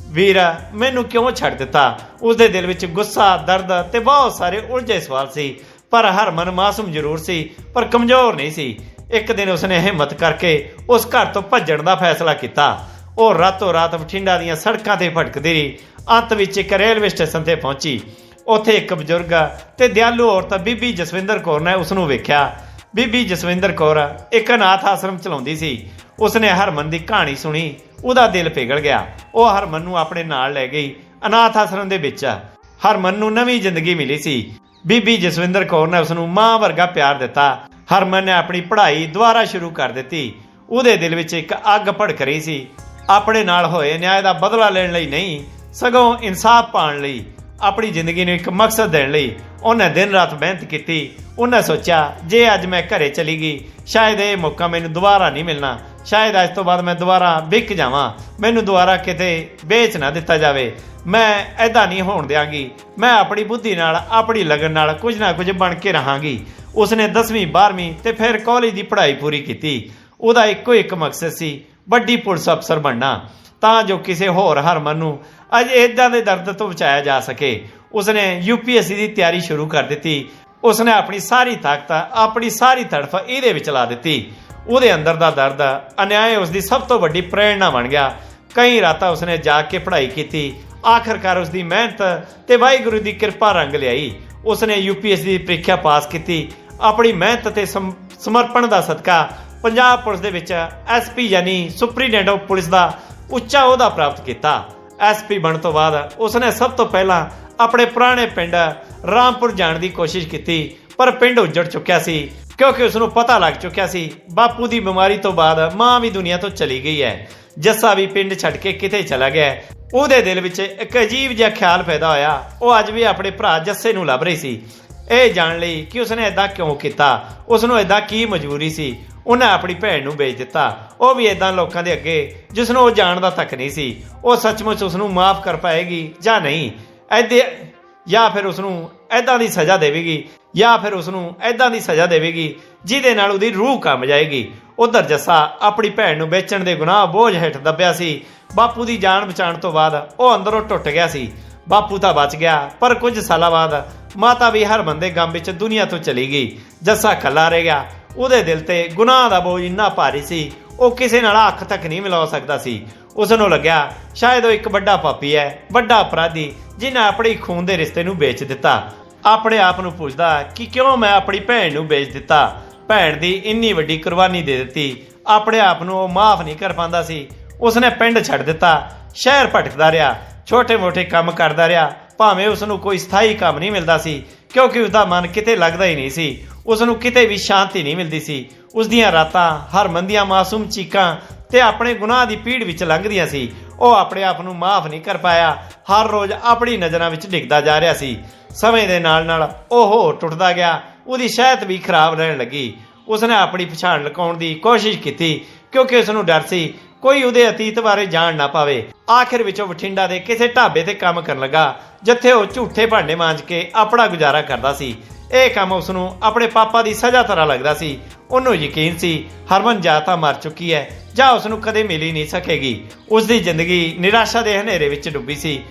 Speaker 1: ਵੀਰ, ਮੈਨੂੰ ਕਿਉਂ ਛੱਡ ਦਿੱਤਾ? ਉਸ ਦੇ ਦਿਲ ਵਿੱਚ ਗੁੱਸਾ, ਦਰਦ ਤੇ ਬਹੁਤ ਸਾਰੇ ਉਲਝੇ ਸਵਾਲ ਸੀ। ਪਰ ਹਰਮਨ ਮਾਸੂਮ ਜ਼ਰੂਰ ਸੀ, ਪਰ ਕਮਜ਼ੋਰ ਨਹੀਂ ਸੀ। ਇੱਕ ਦਿਨ ਉਸਨੇ ਹਿੰਮਤ ਕਰਕੇ ਉਸ ਘਰ ਤੋਂ ਭੱਜਣ ਦਾ ਫੈਸਲਾ ਕੀਤਾ। ਉਹ ਰਾਤੋਂ ਰਾਤ ਬਠਿੰਡਾ ਦੀਆਂ ਸੜਕਾਂ ਤੇ ਭਟਕਦੀ ਰਹੀ। ਅੰਤ ਵਿੱਚ ਇੱਕ ਰੇਲਵੇ ਸਟੇਸ਼ਨ ਤੇ ਪਹੁੰਚੀ। ਉੱਥੇ ਇੱਕ ਬਜ਼ੁਰਗ ਤੇ ਦਿਆਲੂ ਔਰਤ ਬੀਬੀ ਜਸਵਿੰਦਰ ਕੌਰ ਨੇ ਉਸ ਨੂੰ ਵੇਖਿਆ। ਬੀਬੀ ਜਸਵਿੰਦਰ ਕੌਰ ਇੱਕ ਅਨਾਥ ਆਸ਼ਰਮ ਚਲਾਉਂਦੀ ਸੀ। ਉਸਨੇ ਹਰਮਨ ਦੀ ਕਹਾਣੀ ਸੁਣੀ। ਉਹਦਾ ਦਿਲ ਪਿਘਲ ਗਿਆ। ਉਹ ਹਰਮਨ ਨੂੰ ਆਪਣੇ ਨਾਲ ਲੈ ਗਈ। ਅਨਾਥ ਆਸ਼ਰਮ ਦੇ ਵਿੱਚ ਹਰਮਨ ਨੂੰ ਨਵੀਂ ਜ਼ਿੰਦਗੀ ਮਿਲੀ ਸੀ। ਬੀਬੀ ਜਸਵਿੰਦਰ ਕੌਰ ਨੇ ਉਸ ਨੂੰ ਮਾਂ ਵਰਗਾ ਪਿਆਰ ਦਿੱਤਾ। ਹਰਮਨ ਨੇ ਆਪਣੀ ਪੜ੍ਹਾਈ ਦੁਬਾਰਾ ਸ਼ੁਰੂ ਕਰ ਦਿੱਤੀ। ਉਹਦੇ ਦਿਲ ਵਿੱਚ ਇੱਕ ਅੱਗ ਭੜਕ ਰਹੀ ਸੀ। ਆਪਣੇ ਨਾਲ ਹੋਏ, ਨਿਆਂ ਦਾ ਬਦਲਾ ਲੈਣ ਲਈ ਨਹੀਂ, ਸਗੋਂ ਇਨਸਾਫ ਪਾਉਣ ਲਈ, ਆਪਣੀ ਜ਼ਿੰਦਗੀ ਨੂੰ ਇੱਕ ਮਕਸਦ ਦੇਣ ਲਈ ਉਹਨੇ ਦਿਨ ਰਾਤ ਮਿਹਨਤ ਕੀਤੀ। ਉਹਨੇ ਸੋਚਿਆ, ਜੇ ਅੱਜ ਮੈਂ ਘਰੇ ਚਲੀ ਗਈ, ਸ਼ਾਇਦ ਇਹ ਮੌਕਾ ਮੈਨੂੰ ਦੁਬਾਰਾ ਨਹੀਂ ਮਿਲਣਾ। ਸ਼ਾਇਦ ਅੱਜ ਤੋਂ ਬਾਅਦ ਮੈਂ ਦੁਬਾਰਾ ਵਿਕ ਜਾਵਾਂ। ਮੈਨੂੰ ਦੁਬਾਰਾ ਕਿਤੇ ਵੇਚ ਨਾ ਦਿੱਤਾ ਜਾਵੇ। ਮੈਂ ਐਦਾਂ ਨਹੀਂ ਹੋਣ ਦਿਆਂਗੀ। ਮੈਂ ਆਪਣੀ ਬੁੱਧੀ ਨਾਲ, ਆਪਣੀ ਲਗਨ ਨਾਲ ਕੁਝ ਨਾ ਕੁਝ ਬਣ ਕੇ ਰਹਾਂਗੀ। ਉਸਨੇ 10ਵੀਂ 12ਵੀਂ ਤੇ ਫਿਰ ਕਾਲਜ ਦੀ ਪੜ੍ਹਾਈ ਪੂਰੀ ਕੀਤੀ। ਉਹਦਾ ਇੱਕੋ ਇੱਕ ਮਕਸਦ ਸੀ ਵੱਡੀ ਪੁਲਿਸ ਅਫਸਰ ਬਣਨਾ, ਤਾਂ ਜੋ ਕਿਸੇ ਹੋਰ ਹਰਮਨ ਨੂੰ ਅੱਜ ਇਦਾਂ ਦੇ ਦਰਦ ਤੋਂ ਬਚਾਇਆ ਜਾ ਸਕੇ। ਉਸਨੇ ਯੂਪੀਐਸਸੀ ਦੀ ਤਿਆਰੀ ਸ਼ੁਰੂ ਕਰ ਦਿੱਤੀ। ਉਸਨੇ ਆਪਣੀ ਸਾਰੀ ਤਾਕਤ, ਆਪਣੀ ਸਾਰੀ ਤੜਫ ਇਹਦੇ ਵਿੱਚ ਲਾ ਦਿੱਤੀ। ਉਹਦੇ ਅੰਦਰ ਦਾ ਦਰਦ ਅਨਿਆਏ ਉਸ ਦੀ ਸਭ ਤੋਂ ਵੱਡੀ ਪ੍ਰੇਰਣਾ ਬਣ ਗਿਆ। ਕਈ ਰਾਤਾਂ ਉਸਨੇ ਜਾ ਕੇ ਪੜ੍ਹਾਈ ਕੀਤੀ। ਆਖਰਕਾਰ ਉਸ ਦੀ ਮਿਹਨਤ ਤੇ ਵਾਹਿਗੁਰੂ ਦੀ ਕਿਰਪਾ ਰੰਗ ਲਿਆਈ। ਉਸਨੇ ਯੂਪੀਐਸਸੀ ਦੀ ਪ੍ਰੀਖਿਆ ਪਾਸ ਕੀਤੀ। ਆਪਣੀ ਮਿਹਨਤ ਤੇ ਸਮਰਪਣ ਦਾ ਸਦਕਾ ਪੰਜਾਬ ਪੁਲਿਸ ਦੇ ਵਿੱਚ ਐਸਪੀ ਯਾਨੀ ਸੁਪਰੀਡੈਂਟ ਆਫ ਪੁਲਿਸ ਦਾ ਉੱਚਾ ਅਹੁਦਾ ਪ੍ਰਾਪਤ ਕੀਤਾ। ਐਸਪੀ ਬਣਨ ਤੋਂ ਬਾਅਦ ਉਸਨੇ ਸਭ ਤੋਂ ਪਹਿਲਾਂ ਆਪਣੇ ਪੁਰਾਣੇ ਪਿੰਡ ਰਾਮਪੁਰ ਜਾਣ ਦੀ ਕੋਸ਼ਿਸ਼ ਕੀਤੀ, ਪਰ ਪਿੰਡ ਉੱਜੜ ਚੁੱਕਿਆ ਸੀ, ਕਿਉਂਕਿ ਉਸ ਨੂੰ ਪਤਾ ਲੱਗ ਚੁੱਕਿਆ ਸੀ ਬਾਪੂ ਦੀ ਬਿਮਾਰੀ ਤੋਂ ਬਾਅਦ ਮਾਂ ਵੀ ਦੁਨੀਆ ਤੋਂ ਚਲੀ ਗਈ ਹੈ। ਜੱਸਾ ਵੀ ਪਿੰਡ ਛੱਡ ਕੇ ਕਿਤੇ ਚਲਾ ਗਿਆ ਉਹਦੇ ਦਿਲ ਵਿੱਚ ਇੱਕ ਅਜੀਬ ਜਿਹਾ ਖਿਆਲ ਪੈਦਾ ਹੋਇਆ। ਉਹ ਅੱਜ ਵੀ ਆਪਣੇ ਭਰਾ ਜੱਸੇ ਨੂੰ ਲੱਭ ਰਹੀ ਸੀ। ਇਹ ਜਾਣ ਲਈ ਕਿ ਉਸਨੇ ਐਦਾਂ ਕਿਉਂ ਕੀਤਾ ਉਸ ਨੂੰ ਐਦਾਂ ਕੀ ਮਜਬੂਰੀ ਸੀ ਉਹਨੇ ਆਪਣੀ ਭੈਣ ਨੂੰ ਵੇਚ ਦਿੱਤਾ। ਉਹ ਵੀ ਐਦਾਂ ਲੋਕਾਂ ਦੇ ਅੱਗੇ, ਜਿਸ ਨੂੰ ਉਹ ਜਾਣਦਾ ਤੱਕ ਨਹੀਂ ਸੀ। ਉਹ ਸੱਚਮੁੱਚ ਉਸ ਨੂੰ ਮਾਫ ਕਰ ਪਾਏਗੀ ਜਾਂ ਨਹੀਂ? ਐਦੇ ਜਾਂ ਫਿਰ ਉਸ ਨੂੰ ਐਦਾਂ ਦੀ ਸਜ਼ਾ ਦੇਵੇਗੀ, ਜਾਂ ਫਿਰ ਉਸ ਨੂੰ ਐਦਾਂ ਦੀ ਸਜ਼ਾ ਦੇਵੇਗੀ, ਜਿਹਦੇ ਨਾਲ ਉਹਦੀ ਰੂਹ ਕੰਮ ਜਾਏਗੀ। ਉਧਰ ਜੱਸਾ ਆਪਣੀ ਭੈਣ ਨੂੰ ਵੇਚਣ ਦੇ ਗੁਨਾਹ ਬੋਝ ਹੇਠ ਦੱਬਿਆ ਸੀ। ਬਾਪੂ ਦੀ ਜਾਨ ਬਚਾਉਣ ਤੋਂ ਬਾਅਦ ਉਹ ਅੰਦਰੋਂ ਟੁੱਟ ਗਿਆ ਸੀ। ਬਾਪੂ ਤਾਂ ਬਚ ਗਿਆ, ਪਰ ਕੁਝ ਸਾਲਾਂ ਬਾਅਦ ਮਾਤਾ ਵੀ ਹਰ ਬੰਦੇ ਗਮ ਵਿੱਚ ਦੁਨੀਆ ਤੋਂ ਚਲੀ ਗਈ। ਜੱਸਾ ਇਕੱਲਾ ਰਹਿ ਗਿਆ। ਉਹਦੇ ਦਿਲ ਤੇ ਗੁਨਾਹ ਦਾ ਬੋਝ ਇੰਨਾ ਭਾਰੀ ਸੀ, ਉਹ ਕਿਸੇ ਨਾਲ ਅੱਖ ਤੱਕ ਨਹੀਂ ਮਿਲਾ ਸਕਦਾ ਸੀ। ਉਸ ਨੂੰ ਲੱਗਿਆ ਸ਼ਾਇਦ ਉਹ ਇੱਕ ਵੱਡਾ ਪਾਪੀ ਹੈ, ਵੱਡਾ ਅਪਰਾਧੀ ਜਿਨੇ ਆਪਣੀ ਖੂਨ ਦੇ ਰਿਸ਼ਤੇ ਨੂੰ ਵੇਚ ਦਿੱਤਾ। ਆਪਣੇ ਆਪ ਨੂੰ ਪੁੱਛਦਾ ਕਿ ਕਿਉਂ ਮੈਂ ਆਪਣੀ ਭੈਣ ਨੂੰ ਵੇਚ ਦਿੱਤਾ? ਭੈਣ ਦੀ ਇੰਨੀ ਵੱਡੀ ਕੁਰਬਾਨੀ ਦੇ ਦਿੱਤੀ। ਆਪਣੇ ਆਪ ਨੂੰ ਉਹ ਮਾਫ ਨਹੀਂ ਕਰ ਪਾਉਂਦਾ ਸੀ। ਉਸਨੇ ਪਿੰਡ ਛੱਡ ਦਿੱਤਾ, ਸ਼ਹਿਰ ਭਟਕਦਾ ਰਿਹਾ, ਛੋਟੇ-ਮੋਟੇ ਕੰਮ ਕਰਦਾ ਰਿਹਾ। ਭਾਵੇਂ ਉਸ ਨੂੰ ਕੋਈ ਸਥਾਈ ਕੰਮ ਨਹੀਂ ਮਿਲਦਾ ਸੀ, ਕਿਉਂਕਿ ਉਸ ਦਾ ਮਨ ਕਿਤੇ ਲੱਗਦਾ ਹੀ ਨਹੀਂ ਸੀ। ਉਸ ਨੂੰ ਕਿਤੇ ਵੀ ਸ਼ਾਂਤੀ ਨਹੀਂ ਮਿਲਦੀ ਸੀ। ਉਸ ਦੀਆਂ ਰਾਤਾਂ ਹਰਮਨ ਦੀਆਂ ਮਾਸੂਮ ਚੀਕਾਂ ਤੇ ਆਪਣੇ ਗੁਨਾਹ ਦੀ ਪੀੜ ਵਿੱਚ ਲੰਘਦੀਆਂ ਸੀ। ਉਹ ਆਪਣੇ ਆਪ ਨੂੰ ਮਾਫ ਨਹੀਂ ਕਰ ਪਾਇਆ। ਹਰ ਰੋਜ਼ ਆਪਣੀ ਨਜ਼ਰਾਂ ਵਿੱਚ ਡਿੱਗਦਾ ਜਾ ਰਿਹਾ ਸੀ। ਸਮੇਂ ਦੇ ਨਾਲ ਨਾਲ ਉਹ ਹੋਰ ਟੁੱਟਦਾ ਗਿਆ। ਉਹਦੀ ਸਿਹਤ ਵੀ ਖਰਾਬ ਰਹਿਣ ਲੱਗੀ। ਉਸਨੇ ਆਪਣੀ ਪਛਾਣ ਲੁਕਾਉਣ ਦੀ ਕੋਸ਼ਿਸ਼ ਕੀਤੀ, ਕਿਉਂਕਿ ਉਸ ਨੂੰ ਡਰ ਸੀ ਕੋਈ ਉਹਦੇ ਅਤੀਤ ਬਾਰੇ ਜਾਣ ਨਾ ਪਾਵੇ। ਆਖਿਰ ਵਿੱਚ ਉਹ ਬਠਿੰਡਾ ਦੇ ਕਿਸੇ ਢਾਬੇ ਤੇ ਕੰਮ ਕਰਨ ਲੱਗਾ, ਜਿੱਥੇ ਉਹ ਝੂਠੇ ਭਾਂਡੇ ਮਾਂਜ ਕੇ ਆਪਣਾ ਗੁਜ਼ਾਰਾ ਕਰਦਾ ਸੀ। ਇਹ ਕੰਮ ਉਸ ਨੂੰ ਆਪਣੇ ਪਾਪਾ ਦੀ ਸਜ਼ਾ ਤਰ੍ਹਾਂ ਲੱਗਦਾ ਸੀ। ਉਹਨੂੰ ਯਕੀਨ ਸੀ, ਹਰਮਨ ਜਾਂ ਤਾਂ ਮਰ ਚੁੱਕੀ ਹੈ, ਜਾਂ ਉਸ ਨੂੰ ਕਦੇ ਮਿਲ ਹੀ ਨਹੀਂ ਸਕੇਗੀ। ਉਸ ਦੀ ਜ਼ਿੰਦਗੀ ਨਿਰਾਸ਼ਾ ਦੇ ਹਨੇਰੇ ਵਿੱਚ ਡੁੱਬੀ ਸੀ।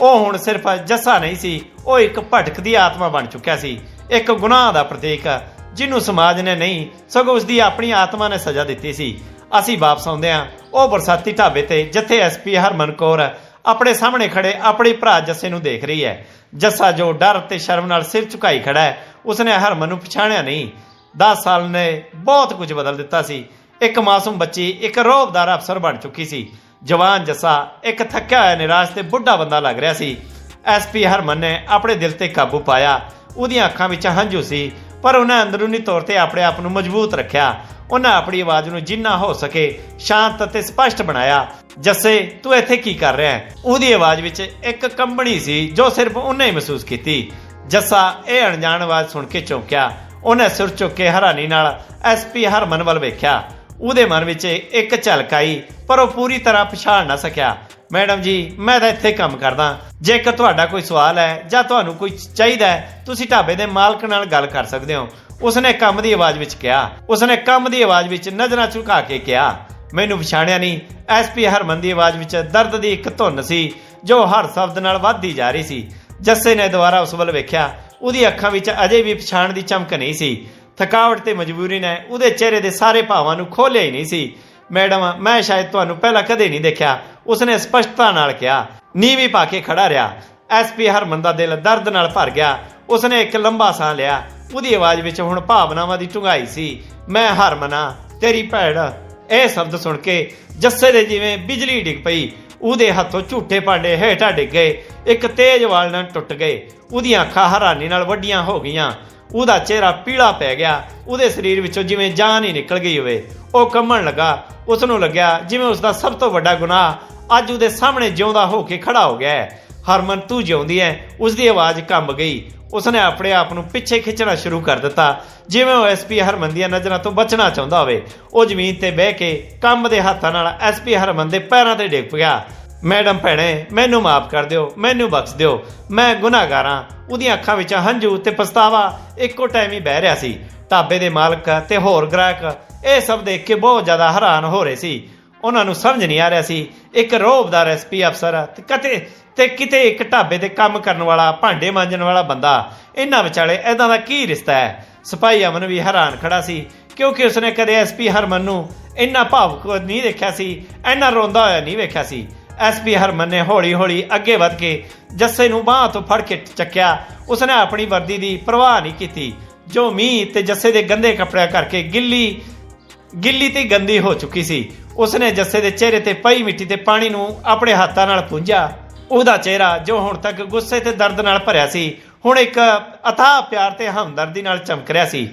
Speaker 1: ਉਹ ਹੁਣ ਸਿਰਫ ਜੱਸਾ ਨਹੀਂ ਸੀ, ਉਹ ਇੱਕ ਭਟਕਦੀ ਆਤਮਾ ਬਣ ਚੁੱਕਿਆ ਸੀ। ਇੱਕ ਗੁਨਾਹ ਦਾ ਪ੍ਰਤੀਕ, ਜਿਹਨੂੰ ਸਮਾਜ ਨੇ ਨਹੀਂ, ਸਗੋਂ ਉਸ ਦੀ ਆਪਣੀ ਆਤਮਾ ਨੇ ਸਜ਼ਾ ਦਿੱਤੀ ਸੀ। ਅਸੀਂ ਵਾਪਸ ਆਉਂਦੇ ਹਾਂ। ਉਹ ਬਰਸਾਤੀ ਢਾਬੇ ਤੇ ਜਿੱਥੇ ਐਸਪੀ ਹਰਮਨ ਕੌਰ ਆਪਣੇ ਸਾਹਮਣੇ ਖੜੇ ਆਪਣੇ ਭਰਾ ਜੱਸੇ ਨੂੰ ਦੇਖ ਰਹੀ ਹੈ। ਜੱਸਾ ਜੋ ਡਰ ਤੇ ਸ਼ਰਮ ਨਾਲ ਸਿਰ ਝੁਕਾਈ ਖੜਾ ਹੈ, ਉਸਨੇ ਹਰਮਨ ਨੂੰ ਪਛਾਣਿਆ ਨਹੀਂ। 10 ਸਾਲ ਨੇ ਬਹੁਤ ਕੁਝ ਬਦਲ ਦਿੱਤਾ ਸੀ। ਇੱਕ ਮਾਸੂਮ ਬੱਚੀ, ਇੱਕ ਰੋਬਦਾਰ ਅਫਸਰ ਬਣ ਚੁੱਕੀ ਸੀ। ਜਵਾਨ ਜੱਸਾ ਇੱਕ ਥੱਕਿਆ ਹੋਇਆ ਨਿਰਾਸ਼ ਤੇ ਬੁੱਢਾ ਬੰਦਾ ਲੱਗ ਰਿਹਾ ਸੀ। ਐਸਪੀ ਹਰਮਨ ਨੇ ਆਪਣੇ ਦਿਲ ਤੇ ਕਾਬੂ ਪਾਇਆ। ਉਹਦੀਆਂ ਅੱਖਾਂ ਵਿੱਚ ਹੰਝੂ ਸੀ, ਪਰ ਉਹਨੇ ਅੰਦਰੂਨੀ ਤੌਰ ਤੇ ਆਪਣੇ ਆਪ ਨੂੰ ਮਜ਼ਬੂਤ ਰੱਖਿਆ। ਉਹਨਾਂ ਆਪਣੀ ਆਵਾਜ਼ ਨੂੰ ਜਿੰਨਾ ਹੋ ਸਕੇ ਸ਼ਾਂਤ ਅਤੇ ਸਪਸ਼ਟ ਬਣਾਇਆ। ਜੱਸੇ, ਤੂੰ ਇੱਥੇ ਕੀ ਕਰ ਰਿਹਾ ਹੈ? ਉਹਦੀ ਆਵਾਜ਼ ਵਿੱਚ ਇੱਕ ਕੰਬਣੀ ਸੀ ਜੋ ਸਿਰਫ ਉਹਨੇ ਹੀ ਮਹਿਸੂਸ ਕੀਤੀ। ਜੱਸਾ ਇਹ ਅਣਜਾਣ ਆਵਾਜ਼ ਸੁਣ ਕੇ ਚੌਂਕਿਆ। ਉਹਨੇ ਸਿਰ ਚੁੱਕ ਕੇ ਹੈਰਾਨੀ ਨਾਲ ਐਸਪੀ ਹਰਮਨ ਵੱਲ ਵੇਖਿਆ। ਉਹਦੇ ਮਨ ਵਿੱਚ ਇੱਕ ਝਲਕ ਆਈ, ਪਰ ਉਹ ਪੂਰੀ ਤਰ੍ਹਾਂ ਪਛਾਣ ਨਾ ਸਕਿਆ। ਮੈਡਮ ਜੀ, ਮੈਂ ਤਾਂ ਇੱਥੇ ਕੰਮ ਕਰਦਾ। ਜੇਕਰ ਤੁਹਾਡਾ ਕੋਈ ਸਵਾਲ ਹੈ ਜਾਂ ਤੁਹਾਨੂੰ ਕੋਈ ਚਾਹੀਦਾ ਹੈ, ਤੁਸੀਂ ਢਾਬੇ ਦੇ ਮਾਲਕ ਨਾਲ ਗੱਲ ਕਰ ਸਕਦੇ ਹੋ। ਉਸਨੇ ਕੰਮ ਦੀ ਆਵਾਜ਼ ਵਿੱਚ ਕਿਹਾ। ਉਸਨੇ ਕੰਮ ਦੀ ਆਵਾਜ਼ ਵਿੱਚ ਨਜ਼ਰਾਂ ਝੁਕਾ ਕੇ ਕਿਹਾ, ਮੈਨੂੰ ਪਛਾਣਿਆ ਨਹੀਂ। ਐਸਪੀ ਹਰਮਨ ਦੀ ਆਵਾਜ਼ ਵਿੱਚ ਦਰਦ ਦੀ ਇੱਕ ਧੁਨ ਸੀ, ਜੋ ਹਰ ਸ਼ਬਦ ਨਾਲ ਵੱਧਦੀ ਜਾ ਰਹੀ ਸੀ। ਜੱਸੇ ਨੇ ਦੁਬਾਰਾ ਉਸ ਵੱਲ ਵੇਖਿਆ। ਉਹਦੀ ਅੱਖਾਂ ਵਿੱਚ ਅਜੇ ਵੀ ਪਛਾਣ ਦੀ ਚਮਕ ਨਹੀਂ ਸੀ। ਥਕਾਵਟ ਤੇ ਮਜਬੂਰੀ ਨੇ ਉਹਦੇ ਚਿਹਰੇ ਦੇ ਸਾਰੇ ਭਾਵਾਂ ਨੂੰ ਖੋਲਿਆ ਹੀ ਨਹੀਂ ਸੀ। ਮੈਡਮ, ਮੈਂ ਸ਼ਾਇਦ ਤੁਹਾਨੂੰ ਪਹਿਲਾਂ ਕਦੇ ਨਹੀਂ ਦੇਖਿਆ, ਉਸਨੇ ਸਪਸ਼ਟਤਾ ਨਾਲ ਕਿਹਾ। ਨੀਵੀਂ ਪਾ ਕੇ ਖੜਾ ਰਿਹਾ। ਐਸਪੀ ਹਰਮਨ ਦਾ ਦਿਲ ਦਰਦ ਨਾਲ ਭਰ ਗਿਆ। ਉਸਨੇ ਇੱਕ ਲੰਬਾ ਸਾਹ ਲਿਆ। ਉਹਦੀ ਆਵਾਜ਼ ਵਿੱਚ ਹੁਣ ਭਾਵਨਾਵਾਂ ਦੀ ਢੁੰਗਾਈ ਸੀ। ਮੈਂ ਹਰਮਨਾ ਤੇਰੀ ਭੈਣ, ਇਹ ਸ਼ਬਦ ਸੁਣ ਕੇ ਜੱਸੇ ਦੇ ਜਿਵੇਂ ਬਿਜਲੀ ਡਿੱਗ ਪਈ। ਉਹਦੇ ਹੱਥੋਂ ਝੂਠੇ ਭਾਂਡੇ ਹੇਠਾਂ ਡਿੱਗ ਗਏ। ਇੱਕ ਤੇਜ਼ ਵਾਲ ਨਾਲ ਟੁੱਟ ਗਏ। ਉਹਦੀਆਂ ਅੱਖਾਂ ਹੈਰਾਨੀ ਨਾਲ ਵੱਡੀਆਂ ਹੋ ਗਈਆਂ। ਉਹਦਾ ਚਿਹਰਾ ਪੀਲਾ ਪੈ ਗਿਆ। ਉਹਦੇ ਸਰੀਰ ਵਿੱਚੋਂ ਜਿਵੇਂ ਜਾਨ ਹੀ ਨਿਕਲ ਗਈ ਹੋਵੇ। ਉਹ ਕੰਮਣ ਲੱਗਾ। ਉਸ ਨੂੰ ਲੱਗਿਆ ਜਿਵੇਂ ਉਸ ਦਾ ਸਭ ਤੋਂ ਵੱਡਾ ਗੁਨਾਹ ਅੱਜ ਉਹਦੇ ਸਾਹਮਣੇ ਜਿਉਂਦਾ ਹੋ ਕੇ ਖੜਾ ਹੋ ਗਿਆ ਹੈ। ਹਰਮਨ, ਤੂੰ ਜਿਉਂਦੀ ਹੈ ਉਸ ਦੀ ਆਵਾਜ਼ ਕੰਬ ਗਈ। ਉਸਨੇ ਆਪਣੇ ਆਪ ਨੂੰ ਪਿੱਛੇ ਖਿੱਚਣਾ ਸ਼ੁਰੂ ਕਰ ਦਿੱਤਾ। ਜਿਵੇਂ ਉਹ ਐਸਪੀ ਹਰਮਨ ਦੀਆਂ ਨਜ਼ਰਾਂ ਤੋਂ ਬਚਣਾ ਚਾਹੁੰਦਾ ਹੋਵੇ, ਉਹ ਜ਼ਮੀਨ ਤੇ ਬਹਿ ਕੇ ਕੰਬ ਦੇ ਹੱਥਾਂ ਨਾਲ ਐਸਪੀ ਹਰਮਨ ਦੇ ਪੈਰਾਂ ਤੇ ਡਿੱਗ ਪਿਆ। ਮੈਡਮ ਭੈਣੇ, ਮੈਨੂੰ ਮਾਫ ਕਰ ਦਿਓ, ਮੈਨੂੰ ਬਖਸ਼ ਦਿਓ। ਮੈਂ ਗੁਨਾਹਗਾਰਾਂ, ਉਹਦੀਆਂ ਅੱਖਾਂ ਵਿੱਚ ਹੰਝੂ ਤੇ ਪਛਤਾਵਾ ਇੱਕੋ ਟਾਈਮ ਹੀ ਬਹਿ ਰਿਹਾ ਸੀ। ਢਾਬੇ ਦੇ ਮਾਲਕ ਤੇ ਹੋਰ ਗ੍ਰਾਹਕ, ਇਹ ਸਭ ਦੇਖ ਕੇ ਬਹੁਤ ਜ਼ਿਆਦਾ ਹੈਰਾਨ ਹੋ ਰਹੇ ਸੀ। ਉਹਨਾਂ ਨੂੰ ਸਮਝ ਨਹੀਂ ਆ ਰਿਹਾ ਸੀ, ਇੱਕ ਰੋਬਦਾਰ ਐਸਪੀ ਅਫਸਰ ਤੇ ਕਤੇ ਤੇ ਕਿਤੇ ਇੱਕ ਢਾਬੇ ਤੇ ਕੰਮ ਕਰਨ ਵਾਲਾ, ਭਾਂਡੇ ਮਾਂਜਣ ਵਾਲਾ ਬੰਦਾ, ਇਹਨਾਂ ਵਿਚਾਲੇ ਐਦਾਂ ਦਾ ਕੀ ਰਿਸ਼ਤਾ ਹੈ? ਸਿਪਾਹੀ ਅਮਨ ਵੀ ਹੈਰਾਨ ਖੜਾ ਸੀ, ਕਿਉਂਕਿ ਉਸਨੇ ਕਦੇ ਐਸਪੀ ਹਰਮਨ ਨੂੰ ਇੰਨਾ ਭਾਵੁਕ ਨਹੀਂ ਦੇਖਿਆ ਸੀ, ਇੰਨਾ ਰੋਂਦਾ ਹੋਇਆ ਨਹੀਂ ਵੇਖਿਆ ਸੀ। ਐਸਪੀ ਹਰਮਨ ਨੇ ਹੌਲੀ-ਹੌਲੀ ਅੱਗੇ ਵੱਧ ਕੇ ਜੱਸੇ ਨੂੰ ਬਾਹ ਤੋਂ ਫੜ ਕੇ ਚੱਕਿਆ। ਉਸਨੇ ਆਪਣੀ ਵਰਦੀ ਦੀ ਪਰਵਾਹ ਨਹੀਂ ਕੀਤੀ। ਜੋ ਮੀਂਹ ਤੇ ਜੱਸੇ ਦੇ ਗੰਦੇ ਕੱਪੜਿਆਂ ਕਰਕੇ ਗਿੱਲੀ ਗਿੱਲੀ ਤੇ ਗੰਦੀ ਹੋ ਚੁੱਕੀ ਸੀ। ਉਸਨੇ ਜੱਸੇ ਦੇ ਚਿਹਰੇ ਤੇ ਪਈ ਮਿੱਟੀ ਤੇ ਪਾਣੀ ਨੂੰ ਆਪਣੇ ਹੱਥਾਂ ਨਾਲ ਪੂੰਝਿਆ। ਉਹਦਾ ਚਿਹਰਾ ਜੋ ਹੁਣ ਤੱਕ ਗੁੱਸੇ ਤੇ ਦਰਦ ਨਾਲ ਭਰਿਆ ਸੀ, ਹੁਣ ਇੱਕ ਅਥਾਹ ਪਿਆਰ ਤੇ ਹਮਦਰਦੀ ਨਾਲ ਚਮਕ ਰਿਹਾ ਸੀ।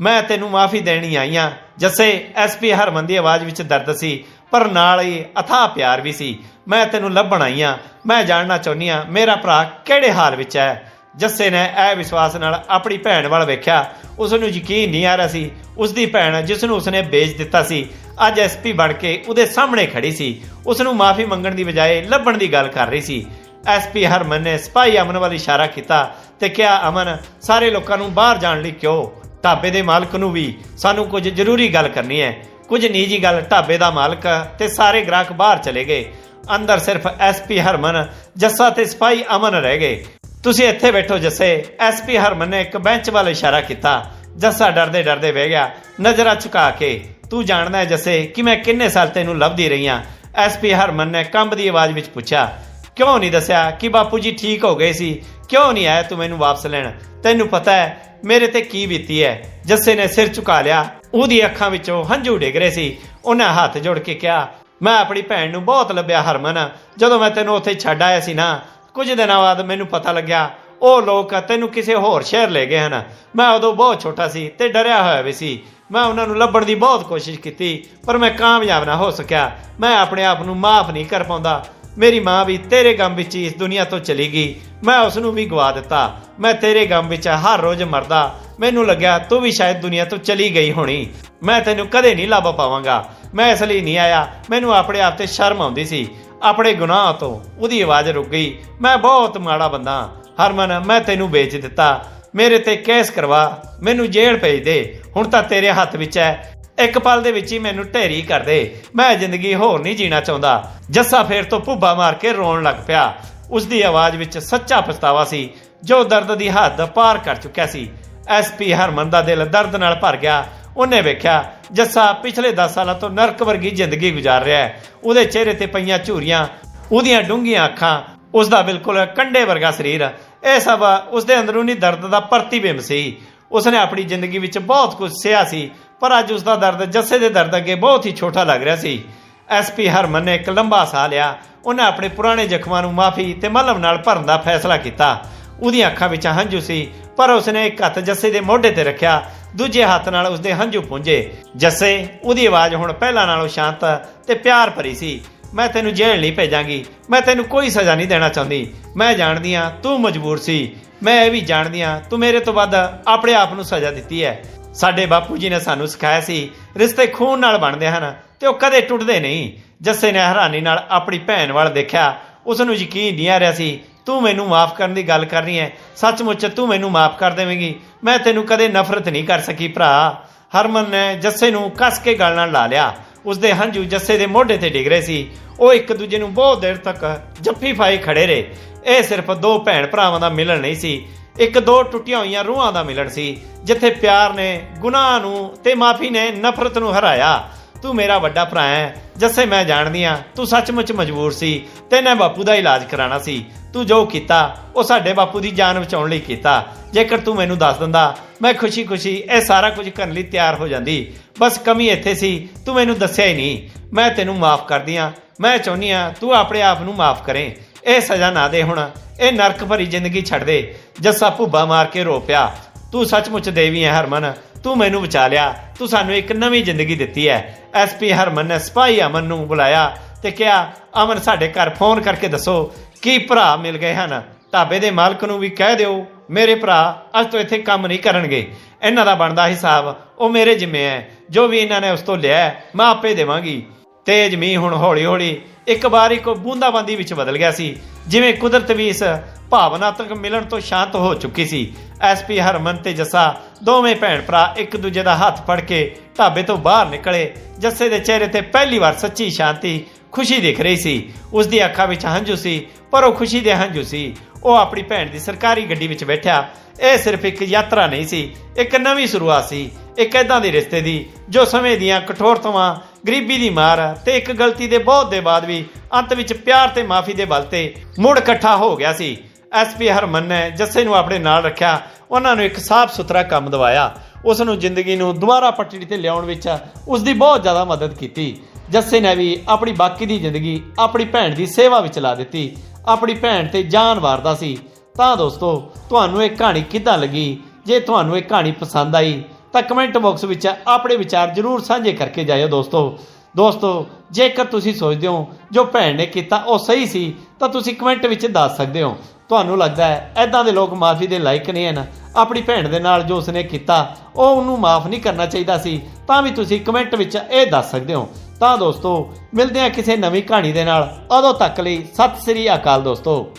Speaker 1: ਮੈਂ ਤੈਨੂੰ ਮਾਫੀ ਦੇਣੀ ਆਈ ਹਾਂ ਜੱਸੇ ਐਸਪੀ ਹਰਮਨ ਦੀ ਆਵਾਜ਼ ਵਿੱਚ ਦਰਦ ਸੀ, ਪਰ ਨਾਲ ਹੀ ਅਥਾਹ ਪਿਆਰ ਵੀ ਸੀ। ਮੈਂ ਤੈਨੂੰ ਲੱਭਣ ਆਈ ਹਾਂ ਮੈਂ ਜਾਣਨਾ ਚਾਹੁੰਦੀ ਹਾਂ ਮੇਰਾ ਭਰਾ ਕਿਹੜੇ ਹਾਲ ਵਿੱਚ ਹੈ? ਜੱਸੇ ਨੇ ਇਹ ਵਿਸ਼ਵਾਸ ਨਾਲ ਆਪਣੀ ਭੈਣ ਵੱਲ ਵੇਖਿਆ। ਉਸ ਨੂੰ ਯਕੀਨ ਨਹੀਂ ਆ ਰਿਹਾ ਸੀ। ਉਸ ਦੀ ਭੈਣ ਜਿਸ ਨੂੰ ਉਸਨੇ ਵੇਚ ਦਿੱਤਾ ਸੀ ਅੱਜ ਐਸਪੀ ਬਣ ਕੇ ਉਹਦੇ ਸਾਹਮਣੇ ਖੜੀ ਸੀ। ਉਸ ਨੂੰ ਮਾਫੀ ਮੰਗਣ ਦੀ ਬਜਾਏ ਲੱਭਣ ਦੀ ਗੱਲ ਕਰ ਰਹੀ ਸੀ। ਐਸਪੀ ਹਰਮਨ ਨੇ ਸਿਪਾਹੀ ਅਮਨ ਵੱਲ ਇਸ਼ਾਰਾ ਕੀਤਾ ਤੇ ਕਿਹਾ, ਅਮਨ, ਸਾਰੇ ਲੋਕਾਂ ਨੂੰ ਬਾਹਰ ਜਾਣ ਲਈ ਕਿਉਂ? ਢਾਬੇ ਦੇ ਮਾਲਕ ਨੂੰ ਵੀ। ਸਾਨੂੰ ਕੁਝ ਜ਼ਰੂਰੀ ਗੱਲ ਕਰਨੀ ਹੈ। ਕੁਝ ਨਿੱਜੀ ਗੱਲ ਢਾਬੇ ਦਾ ਮਾਲਕ ਤੇ ਸਾਰੇ ਗ੍ਰਾਹਕ ਬਾਹਰ ਚਲੇ ਗਏ। ਅੰਦਰ ਸਿਰਫ ਐਸਪੀ ਹਰਮਨ, ਜੱਸਾ ਤੇ ਸਿਪਾਹੀ ਅਮਨ ਰਹਿ ਗਏ। ਤੁਸੀਂ ਇੱਥੇ ਬੈਠੋ ਜੱਸੇ। ਐਸਪੀ ਹਰਮਨ ਨੇ ਇੱਕ ਬੈਂਚ ਵੱਲ ਇਸ਼ਾਰਾ ਕੀਤਾ। ਜੱਸਾ ਡਰਦੇ ਡਰਦੇ ਬਹਿ ਗਿਆ। ਨਜ਼ਰਾਂ ਝੁਕਾ ਕੇ ਤੂੰ ਜਾਣਦਾ ਹੈ ਜੱਸੇ ਕਿ ਮੈਂ ਕਿੰਨੇ ਸਾਲ ਤੈਨੂੰ ਲੱਭਦੀ ਰਹੀ ਹਾਂ। ਐਸਪੀ ਹਰਮਨ ਨੇ ਕੰਬ ਦੀ ਆਵਾਜ਼ ਵਿੱਚ ਪੁੱਛਿਆ, ਕਿਉਂ ਨਹੀਂ ਦੱਸਿਆ ਕਿ ਬਾਪੂ ਜੀ ਠੀਕ ਹੋ ਗਏ ਸੀ? ਕਿਉਂ ਨਹੀਂ ਆਇਆ ਤੂੰ ਮੈਨੂੰ ਵਾਪਸ ਲੈਣ? ਤੈਨੂੰ ਪਤਾ ਹੈ, ਮੇਰੇ ਤੇ ਕੀ ਬੀਤੀ ਹੈ? ਜੱਸੇ ਨੇ ਸਿਰ ਝੁਕਾ ਲਿਆ ਉਹਦੀ ਅੱਖਾਂ ਵਿੱਚੋਂ ਹੰਝੂ ਡਿੱਗ ਰਹੇ ਸੀ। ਉਹਨੇ ਹੱਥ ਜੋੜ ਕੇ ਕਿਹਾ, ਮੈਂ ਆਪਣੀ ਭੈਣ ਨੂੰ ਬਹੁਤ ਲੱਭਿਆ ਹਰਮਨ। ਜਦੋਂ ਮੈਂ ਤੈਨੂੰ ਉੱਥੇ ਛੱਡ ਆਇਆ ਸੀ ਨਾ, ਕੁਝ ਦਿਨਾਂ ਬਾਅਦ ਮੈਨੂੰ ਪਤਾ ਲੱਗਿਆ, ਉਹ ਲੋਕ ਤੈਨੂੰ ਕਿਸੇ ਹੋਰ ਸ਼ਹਿਰ ਲੈ ਗਏ ਹਨ। ਮੈਂ ਉਦੋਂ ਬਹੁਤ ਛੋਟਾ ਸੀ ਤੇ ਡਰਿਆ ਹੋਇਆ ਵੀ ਸੀ। ਮੈਂ ਉਹਨਾਂ ਨੂੰ ਲੱਭਣ ਦੀ ਬਹੁਤ ਕੋਸ਼ਿਸ਼ ਕੀਤੀ, ਪਰ ਮੈਂ ਕਾਮਯਾਬ ਨਾ ਹੋ ਸਕਿਆ। ਮੈਂ ਆਪਣੇ ਆਪ ਨੂੰ ਮਾਫ ਨਹੀਂ ਕਰ ਪਾਉਂਦਾ। ਮੇਰੀ ਮਾਂ ਵੀ ਤੇਰੇ ਗਮ ਵਿੱਚ ਹੀ ਇਸ ਦੁਨੀਆ ਤੋਂ ਚਲੀ ਗਈ। ਮੈਂ ਉਸ ਨੂੰ ਵੀ ਗਵਾ ਦਿੱਤਾ। ਮੈਂ ਤੇਰੇ ਗਮ ਵਿੱਚ ਹਰ ਰੋਜ਼ ਮਰਦਾ। ਮੈਨੂੰ ਲੱਗਿਆ ਤੂੰ ਵੀ ਸ਼ਾਇਦ ਦੁਨੀਆ ਤੋਂ ਚਲੀ ਗਈ ਹੋਣੀ। ਮੈਂ ਤੈਨੂੰ ਕਦੇ ਨਹੀਂ ਲੱਭ ਪਾਵਾਂਗਾ। ਮੈਂ ਇਸ ਲਈ ਨਹੀਂ ਆਇਆ। ਮੈਨੂੰ ਆਪਣੇ ਆਪ ਤੇ ਸ਼ਰਮ ਆਉਂਦੀ ਸੀ। ਆਪਣੇ ਗੁਨਾਹ ਤੋਂ ਉਹਦੀ ਆਵਾਜ਼ ਰੁਕ ਗਈ। ਮੈਂ ਬਹੁਤ ਮਾੜਾ ਬੰਦਾ। ਹਰਮਨ, ਮੈਂ ਤੈਨੂੰ ਵੇਚ ਦਿੱਤਾ। ਮੇਰੇ ਤੇ ਕੇਸ ਕਰਵਾ, ਮੈਨੂੰ ਜੇਲ੍ਹ ਭੇਜ ਦੇ। ਹੁਣ ਤਾਂ ਤੇਰੇ ਹੱਥ ਵਿੱਚ ਹੈ ਇੱਕ ਪਲ ਦੇ ਵਿੱਚ ਹੀ ਮੈਨੂੰ ਢੇਰੀ ਕਰ ਦੇ। ਮੈਂ ਜ਼ਿੰਦਗੀ ਹੋਰ ਨਹੀਂ ਜੀਣਾ ਚਾਹੁੰਦਾ। ਜੱਸਾ ਫੇਰ ਤੋਂ ਭੁੱਬਾ ਮਾਰ ਕੇ ਰੋਣ ਲੱਗ ਪਿਆ। ਉਸ ਦੀ ਆਵਾਜ਼ ਵਿੱਚ ਸੱਚਾ ਪਛਤਾਵਾ ਸੀ, ਜੋ ਦਰਦ ਦੀ ਹੱਦ ਪਾਰ ਕਰ ਚੁੱਕਿਆ ਸੀ। ਐਸਪੀ ਹਰਮਨ ਦਾ ਦਿਲ ਦਰਦ ਨਾਲ ਭਰ ਗਿਆ। ਉਹਨੇ ਵੇਖਿਆ, ਜੱਸਾ ਪਿਛਲੇ 10 ਸਾਲਾਂ ਤੋਂ ਨਰਕ ਵਰਗੀ ਜ਼ਿੰਦਗੀ ਗੁਜ਼ਾਰ ਰਿਹਾ ਹੈ। ਉਹਦੇ ਚਿਹਰੇ ਤੇ ਪਈਆਂ ਝੂਰੀਆਂ, ਉਹਦੀਆਂ ਡੂੰਘੀਆਂ ਅੱਖਾਂ ਉਸ ਦਾ ਬਿਲਕੁਲ ਕੰਡੇ ਵਰਗਾ ਸਰੀਰ ਇਹ ਸਭ ਉਸਦੇ ਅੰਦਰੂਨੀ ਦਰਦ ਦਾ ਪ੍ਰਤੀਬਿੰਬ ਸੀ। ਉਸਨੇ ਆਪਣੀ ਜ਼ਿੰਦਗੀ ਵਿੱਚ ਬਹੁਤ ਕੁਝ ਸਿਆ ਸੀ, ਪਰ ਅੱਜ ਉਸਦਾ ਦਰਦ ਜੱਸੇ ਦੇ ਦਰਦ ਅੱਗੇ ਬਹੁਤ ਹੀ ਛੋਟਾ ਲੱਗ ਰਿਹਾ ਸੀ। ਐਸਪੀ ਹਰਮਨ ਨੇ ਇੱਕ ਲੰਬਾ ਸਾਹ ਲਿਆ। ਉਹਨੇ ਆਪਣੇ ਪੁਰਾਣੇ ਜ਼ਖਮਾਂ ਨੂੰ ਮਾਫੀ ਤੇ ਮਲਮ ਨਾਲ ਭਰਨ ਦਾ ਫੈਸਲਾ ਕੀਤਾ। ਉਹਦੀਆਂ ਅੱਖਾਂ ਵਿੱਚ ਹੰਝੂ ਸੀ, ਪਰ ਉਸਨੇ ਇੱਕ ਹੱਥ ਜੱਸੇ ਦੇ ਮੋਢੇ ਤੇ ਰੱਖਿਆ, ਦੂਜੇ ਹੱਥ ਨਾਲ ਉਸਦੇ ਹੰਝੂ ਪੁੰਝੇ। ਜੱਸੇ, ਉਹਦੀ ਆਵਾਜ਼ ਹੁਣ ਪਹਿਲਾਂ ਨਾਲੋਂ ਸ਼ਾਂਤ ਤੇ ਪਿਆਰ ਭਰੀ ਸੀ। ਮੈਂ ਤੈਨੂੰ ਜੇਲ੍ਹ ਨਹੀਂ ਭੇਜਾਂਗੀ। ਮੈਂ ਤੈਨੂੰ ਕੋਈ ਸਜ਼ਾ ਨਹੀਂ ਦੇਣਾ ਚਾਹੁੰਦੀ। ਮੈਂ ਜਾਣਦੀ ਹਾਂ ਤੂੰ ਮਜਬੂਰ ਸੀ। ਮੈਂ ਇਹ ਵੀ ਜਾਣਦੀ ਹਾਂ, ਤੂੰ ਮੇਰੇ ਤੋਂ ਵੱਧ ਆਪਣੇ ਆਪ ਨੂੰ ਸਜ਼ਾ ਦਿੱਤੀ ਹੈ। ਸਾਡੇ ਬਾਪੂ ਜੀ ਨੇ ਸਾਨੂੰ ਸਿਖਾਇਆ ਸੀ, ਰਿਸ਼ਤੇ ਖੂਨ ਨਾਲ ਬਣਦੇ ਹਨ ਤੇ ਉਹ ਕਦੇ ਟੁੱਟਦੇ ਨਹੀਂ। ਜੱਸੇ ਨੇ ਹੈਰਾਨੀ ਨਾਲ ਆਪਣੀ ਭੈਣ ਵੱਲ ਦੇਖਿਆ। ਉਸ ਨੂੰ ਯਕੀਨ ਨਹੀਂ ਆ ਰਿਹਾ ਸੀ, ਤੂੰ ਮੈਨੂੰ ਮਾਫ ਕਰਨ ਦੀ ਗੱਲ ਕਰ ਰਹੀ ਹੈ। ਸੱਚਮੁੱਚ ਤੂੰ ਮੈਨੂੰ ਮਾਫ ਕਰ ਦੇਵੇਂਗੀ। ਮੈਂ ਤੈਨੂੰ ਕਦੇ ਨਫ਼ਰਤ ਨਹੀਂ ਕਰ ਸਕੀ ਭਰਾ। ਹਰਮਨ ਨੇ ਜੱਸੇ ਨੂੰ ਕੱਸ ਕੇ ਗਲ ਨਾਲ ਲਾ ਲਿਆ। ਉਸਦੇ ਹੰਝੂ ਜੱਸੇ ਦੇ ਮੋਢੇ ਤੇ ਡਿੱਗ ਰਹੇ ਸੀ। ਉਹ ਇੱਕ ਦੂਜੇ ਨੂੰ ਬਹੁਤ ਦੇਰ ਤੱਕ ਜੱਫੀ ਫਾਈ ਖੜੇ ਰਹੇ। ਇਹ ਸਿਰਫ ਦੋ ਭੈਣ ਭਰਾਵਾਂ ਦਾ ਮਿਲਣ ਨਹੀਂ ਸੀ, ਇੱਕ ਦੋ ਟੁੱਟੀਆਂ ਹੋਈਆਂ ਰੂਹਾਂ ਦਾ ਮਿਲਣ ਸੀ, ਜਿੱਥੇ ਪਿਆਰ ਨੇ, ਗੁਨਾਹ ਨੂੰ ਤੇ ਮਾਫੀ ਨੇ ਨਫ਼ਰਤ ਨੂੰ ਹਰਾਇਆ। ਤੂੰ ਮੇਰਾ ਵੱਡਾ ਭਰਾ ਹੈ, ਜੱਸੇ ਮੈਂ ਜਾਣਦੀ ਆ, ਤੂੰ ਸੱਚਮੁੱਚ ਮਜਬੂਰ ਸੀ ਤੈਨੇ ਬਾਪੂ ਦਾ ਇਲਾਜ ਕਰਾਉਣਾ ਸੀ। ਤੂੰ ਜੋ ਕੀਤਾ, ਉਹ ਸਾਡੇ ਬਾਪੂ ਦੀ ਜਾਨ ਬਚਾਉਣ ਲਈ ਕੀਤਾ। ਜੇਕਰ ਤੂੰ ਮੈਨੂੰ ਦੱਸ ਦਿੰਦਾ, ਮੈਂ ਖੁਸ਼ੀ-ਖੁਸ਼ੀ ਇਹ ਸਾਰਾ ਕੁਝ ਕਰਨ ਲਈ ਤਿਆਰ ਹੋ ਜਾਂਦੀ। ਬਸ ਕਮੀ ਇੱਥੇ ਸੀ, ਤੂੰ ਮੈਨੂੰ ਦੱਸਿਆ ਹੀ ਨਹੀਂ। ਮੈਂ ਤੈਨੂੰ ਮਾਫ ਕਰਦੀ ਆ। ਮੈਂ ਚਾਹੁੰਦੀ ਆ, ਤੂੰ ਆਪਣੇ ਆਪ ਨੂੰ ਮਾਫ ਕਰੇ। ਇਹ ਸਜ਼ਾ ਨਾ ਦੇ ਹੁਣ। ਇਹ ਨਰਕ ਭਰੀ ਜ਼ਿੰਦਗੀ ਛੱਡ ਦੇ। ਜੱਸਾ ਭੁੱਬਾ ਮਾਰ ਕੇ ਰੋ ਪਿਆ। ਤੂੰ ਸੱਚਮੁੱਚ ਦੇਵੀ ਹੈ ਹਰਮਨ। ਤੂੰ ਮੈਨੂੰ ਬਚਾ ਲਿਆ। ਤੂੰ ਸਾਨੂੰ ਇੱਕ ਨਵੀਂ ਜ਼ਿੰਦਗੀ ਦਿੱਤੀ ਹੈ ਐਸਪੀ ਹਰਮਨ ਨੇ ਸਿਪਾਹੀ ਅਮਨ ਨੂੰ ਬੁਲਾਇਆ ਤੇ ਕਿਹਾ, ਅਮਨ, ਸਾਡੇ ਘਰ ਫੋਨ ਕਰਕੇ ਦੱਸੋ। ਕੀ ਭਰਾ ਮਿਲ ਗਏ ਹਨ? ਢਾਬੇ ਦੇ ਮਾਲਕ ਨੂੰ ਵੀ ਕਹਿ ਦਿਓ, ਮੇਰੇ ਭਰਾ, ਅੱਜ ਤੋਂ ਇੱਥੇ ਕੰਮ ਨਹੀਂ ਕਰਨਗੇ। ਇਹਨਾਂ ਦਾ ਬਣਦਾ ਹਿਸਾਬ, ਉਹ ਮੇਰੇ ਜਿੰਮੇ ਹੈ ਜੋ ਵੀ ਇਹਨਾਂ ਨੇ ਉਸ ਤੋਂ ਲਿਆ ਮੈਂ ਆਪੇ ਦੇਵਾਂਗੀ। ਤੇਜ ਮੀਂਹ ਹੁਣ ਹੌਲੀ ਹੌਲੀ ਇੱਕ ਵਾਰ ਇੱਕ ਬੂੰਦਾਬਾਂਦੀ ਵਿੱਚ ਬਦਲ ਗਿਆ ਸੀ, ਜਿਵੇਂ ਕੁਦਰਤ ਵੀ ਇਸ ਭਾਵਨਾਤਮਕ ਮਿਲਣ ਤੋਂ ਸ਼ਾਂਤ ਹੋ ਚੁੱਕੀ ਸੀ। ਐਸਪੀ ਹਰਮਨ ਤੇ ਜੱਸਾ, ਦੋਵੇਂ ਭੈਣ ਭਰਾ ਇੱਕ ਦੂਜੇ ਦਾ ਹੱਥ ਫੜ ਕੇ ਢਾਬੇ ਤੋਂ ਬਾਹਰ ਨਿਕਲੇ। ਜੱਸੇ ਦੇ ਚਿਹਰੇ ਤੇ ਪਹਿਲੀ ਵਾਰ ਸੱਚੀ ਸ਼ਾਂਤੀ ਖੁਸ਼ੀ ਦਿਖ ਰਹੀ ਸੀ। ਉਸ ਦੀ ਅੱਖਾਂ ਵਿੱਚ ਹੰਝੂ ਸੀ, ਪਰ ਉਹ ਖੁਸ਼ੀ ਦੇ ਹੰਝੂ ਸੀ। ਉਹ ਆਪਣੀ ਭੈਣ ਦੀ ਸਰਕਾਰੀ ਗੱਡੀ ਵਿੱਚ ਬੈਠਿਆ। ਇਹ ਸਿਰਫ ਇੱਕ ਯਾਤਰਾ ਨਹੀਂ ਸੀ, ਇੱਕ ਨਵੀਂ ਸ਼ੁਰੂਆਤ ਸੀ, ਇੱਕ ਐਦਾਂ ਦੇ ਰਿਸ਼ਤੇ ਦੀ, ਜੋ ਸਮੇਂ ਦੀਆਂ ਕਠੋਰਤਾਵਾਂ ਗਰੀਬੀ ਦੀ ਮਾਰ ਤੇ ਇੱਕ ਗਲਤੀ ਦੇ ਬਹੁਤ ਦੇ ਬਾਅਦ ਵੀ ਅੰਤ ਵਿੱਚ ਪਿਆਰ ਤੇ ਮਾਫੀ ਦੇ ਬਲ ਤੇ ਮੁੜ ਇਕੱਠਾ ਹੋ ਗਿਆ ਸੀ। ਐਸਪੀ ਹਰਮਨ ਨੇ ਜੱਸੇ ਨੂੰ ਆਪਣੇ ਨਾਲ ਰੱਖਿਆ। ਉਹਨਾਂ ਨੂੰ ਇੱਕ ਸਾਫ਼ ਸੁਥਰਾ ਕੰਮ ਦਿਵਾਇਆ। ਉਸ ਨੂੰ ਜ਼ਿੰਦਗੀ ਨੂੰ ਦੁਬਾਰਾ ਪਟੜੀ ਤੇ ਲਿਆਉਣ ਵਿੱਚ ਉਸ ਦੀ ਬਹੁਤ ਜ਼ਿਆਦਾ ਮਦਦ ਕੀਤੀ। ਜੱਸੇ ਨੇ ਵੀ ਆਪਣੀ ਬਾਕੀ ਦੀ ਜ਼ਿੰਦਗੀ ਆਪਣੀ ਭੈਣ ਦੀ ਸੇਵਾ ਵਿੱਚ ਲਾ ਦਿੱਤੀ। ਆਪਣੀ ਭੈਣ ਤੇ ਜਾਨ ਵਾਰਦਾ ਸੀ। ਤਾਂ ਦੋਸਤੋ, ਤੁਹਾਨੂੰ ਇਹ ਕਹਾਣੀ ਕਿੱਦਾਂ ਲੱਗੀ? ਜੇ ਤੁਹਾਨੂੰ ਇਹ ਕਹਾਣੀ ਪਸੰਦ ਆਈ, ਤਾਂ ਕਮੈਂਟ ਬਾਕਸ ਵਿੱਚ ਆਪਣੇ ਵਿਚਾਰ ਜਰੂਰ ਸਾਂਝੇ ਕਰਕੇ ਜਾਇਓ ਦੋਸਤੋ। ਦੋਸਤੋ, ਜੇਕਰ ਤੁਸੀਂ ਸੋਚਦੇ ਹੋ ਜੋ ਭੈਣ ਨੇ ਕੀਤਾ ਉਹ ਸਹੀ ਸੀ, ਤਾਂ ਤੁਸੀਂ ਕਮੈਂਟ ਵਿੱਚ ਦੱਸ ਸਕਦੇ ਹੋ। ਤੁਹਾਨੂੰ ਲੱਗਦਾ ਹੈ ਐਦਾਂ ਦੇ ਲੋਕ ਮਾਫੀ ਦੇ ਲਾਇਕ ਨਹੀਂ ਹਨ। ਆਪਣੀ ਭੈਣ ਦੇ ਨਾਲ ਜੋ ਉਸਨੇ ਕੀਤਾ, ਉਹ ਉਹਨੂੰ ਮਾਫ ਨਹੀਂ ਕਰਨਾ ਚਾਹੀਦਾ ਸੀ। ਤਾਂ ਵੀ ਤੁਸੀਂ ਕਮੈਂਟ ਵਿੱਚ ਇਹ ਦੱਸ ਸਕਦੇ ਹੋ ਤਾਂ ਦੋਸਤੋ, ਮਿਲਦੇ ਹਾਂ ਕਿਸੇ ਨਵੀਂ ਕਹਾਣੀ ਦੇ ਨਾਲ। ਉਦੋਂ ਤੱਕ ਲਈ ਸਤਿ ਸ੍ਰੀ ਅਕਾਲ ਦੋਸਤੋ।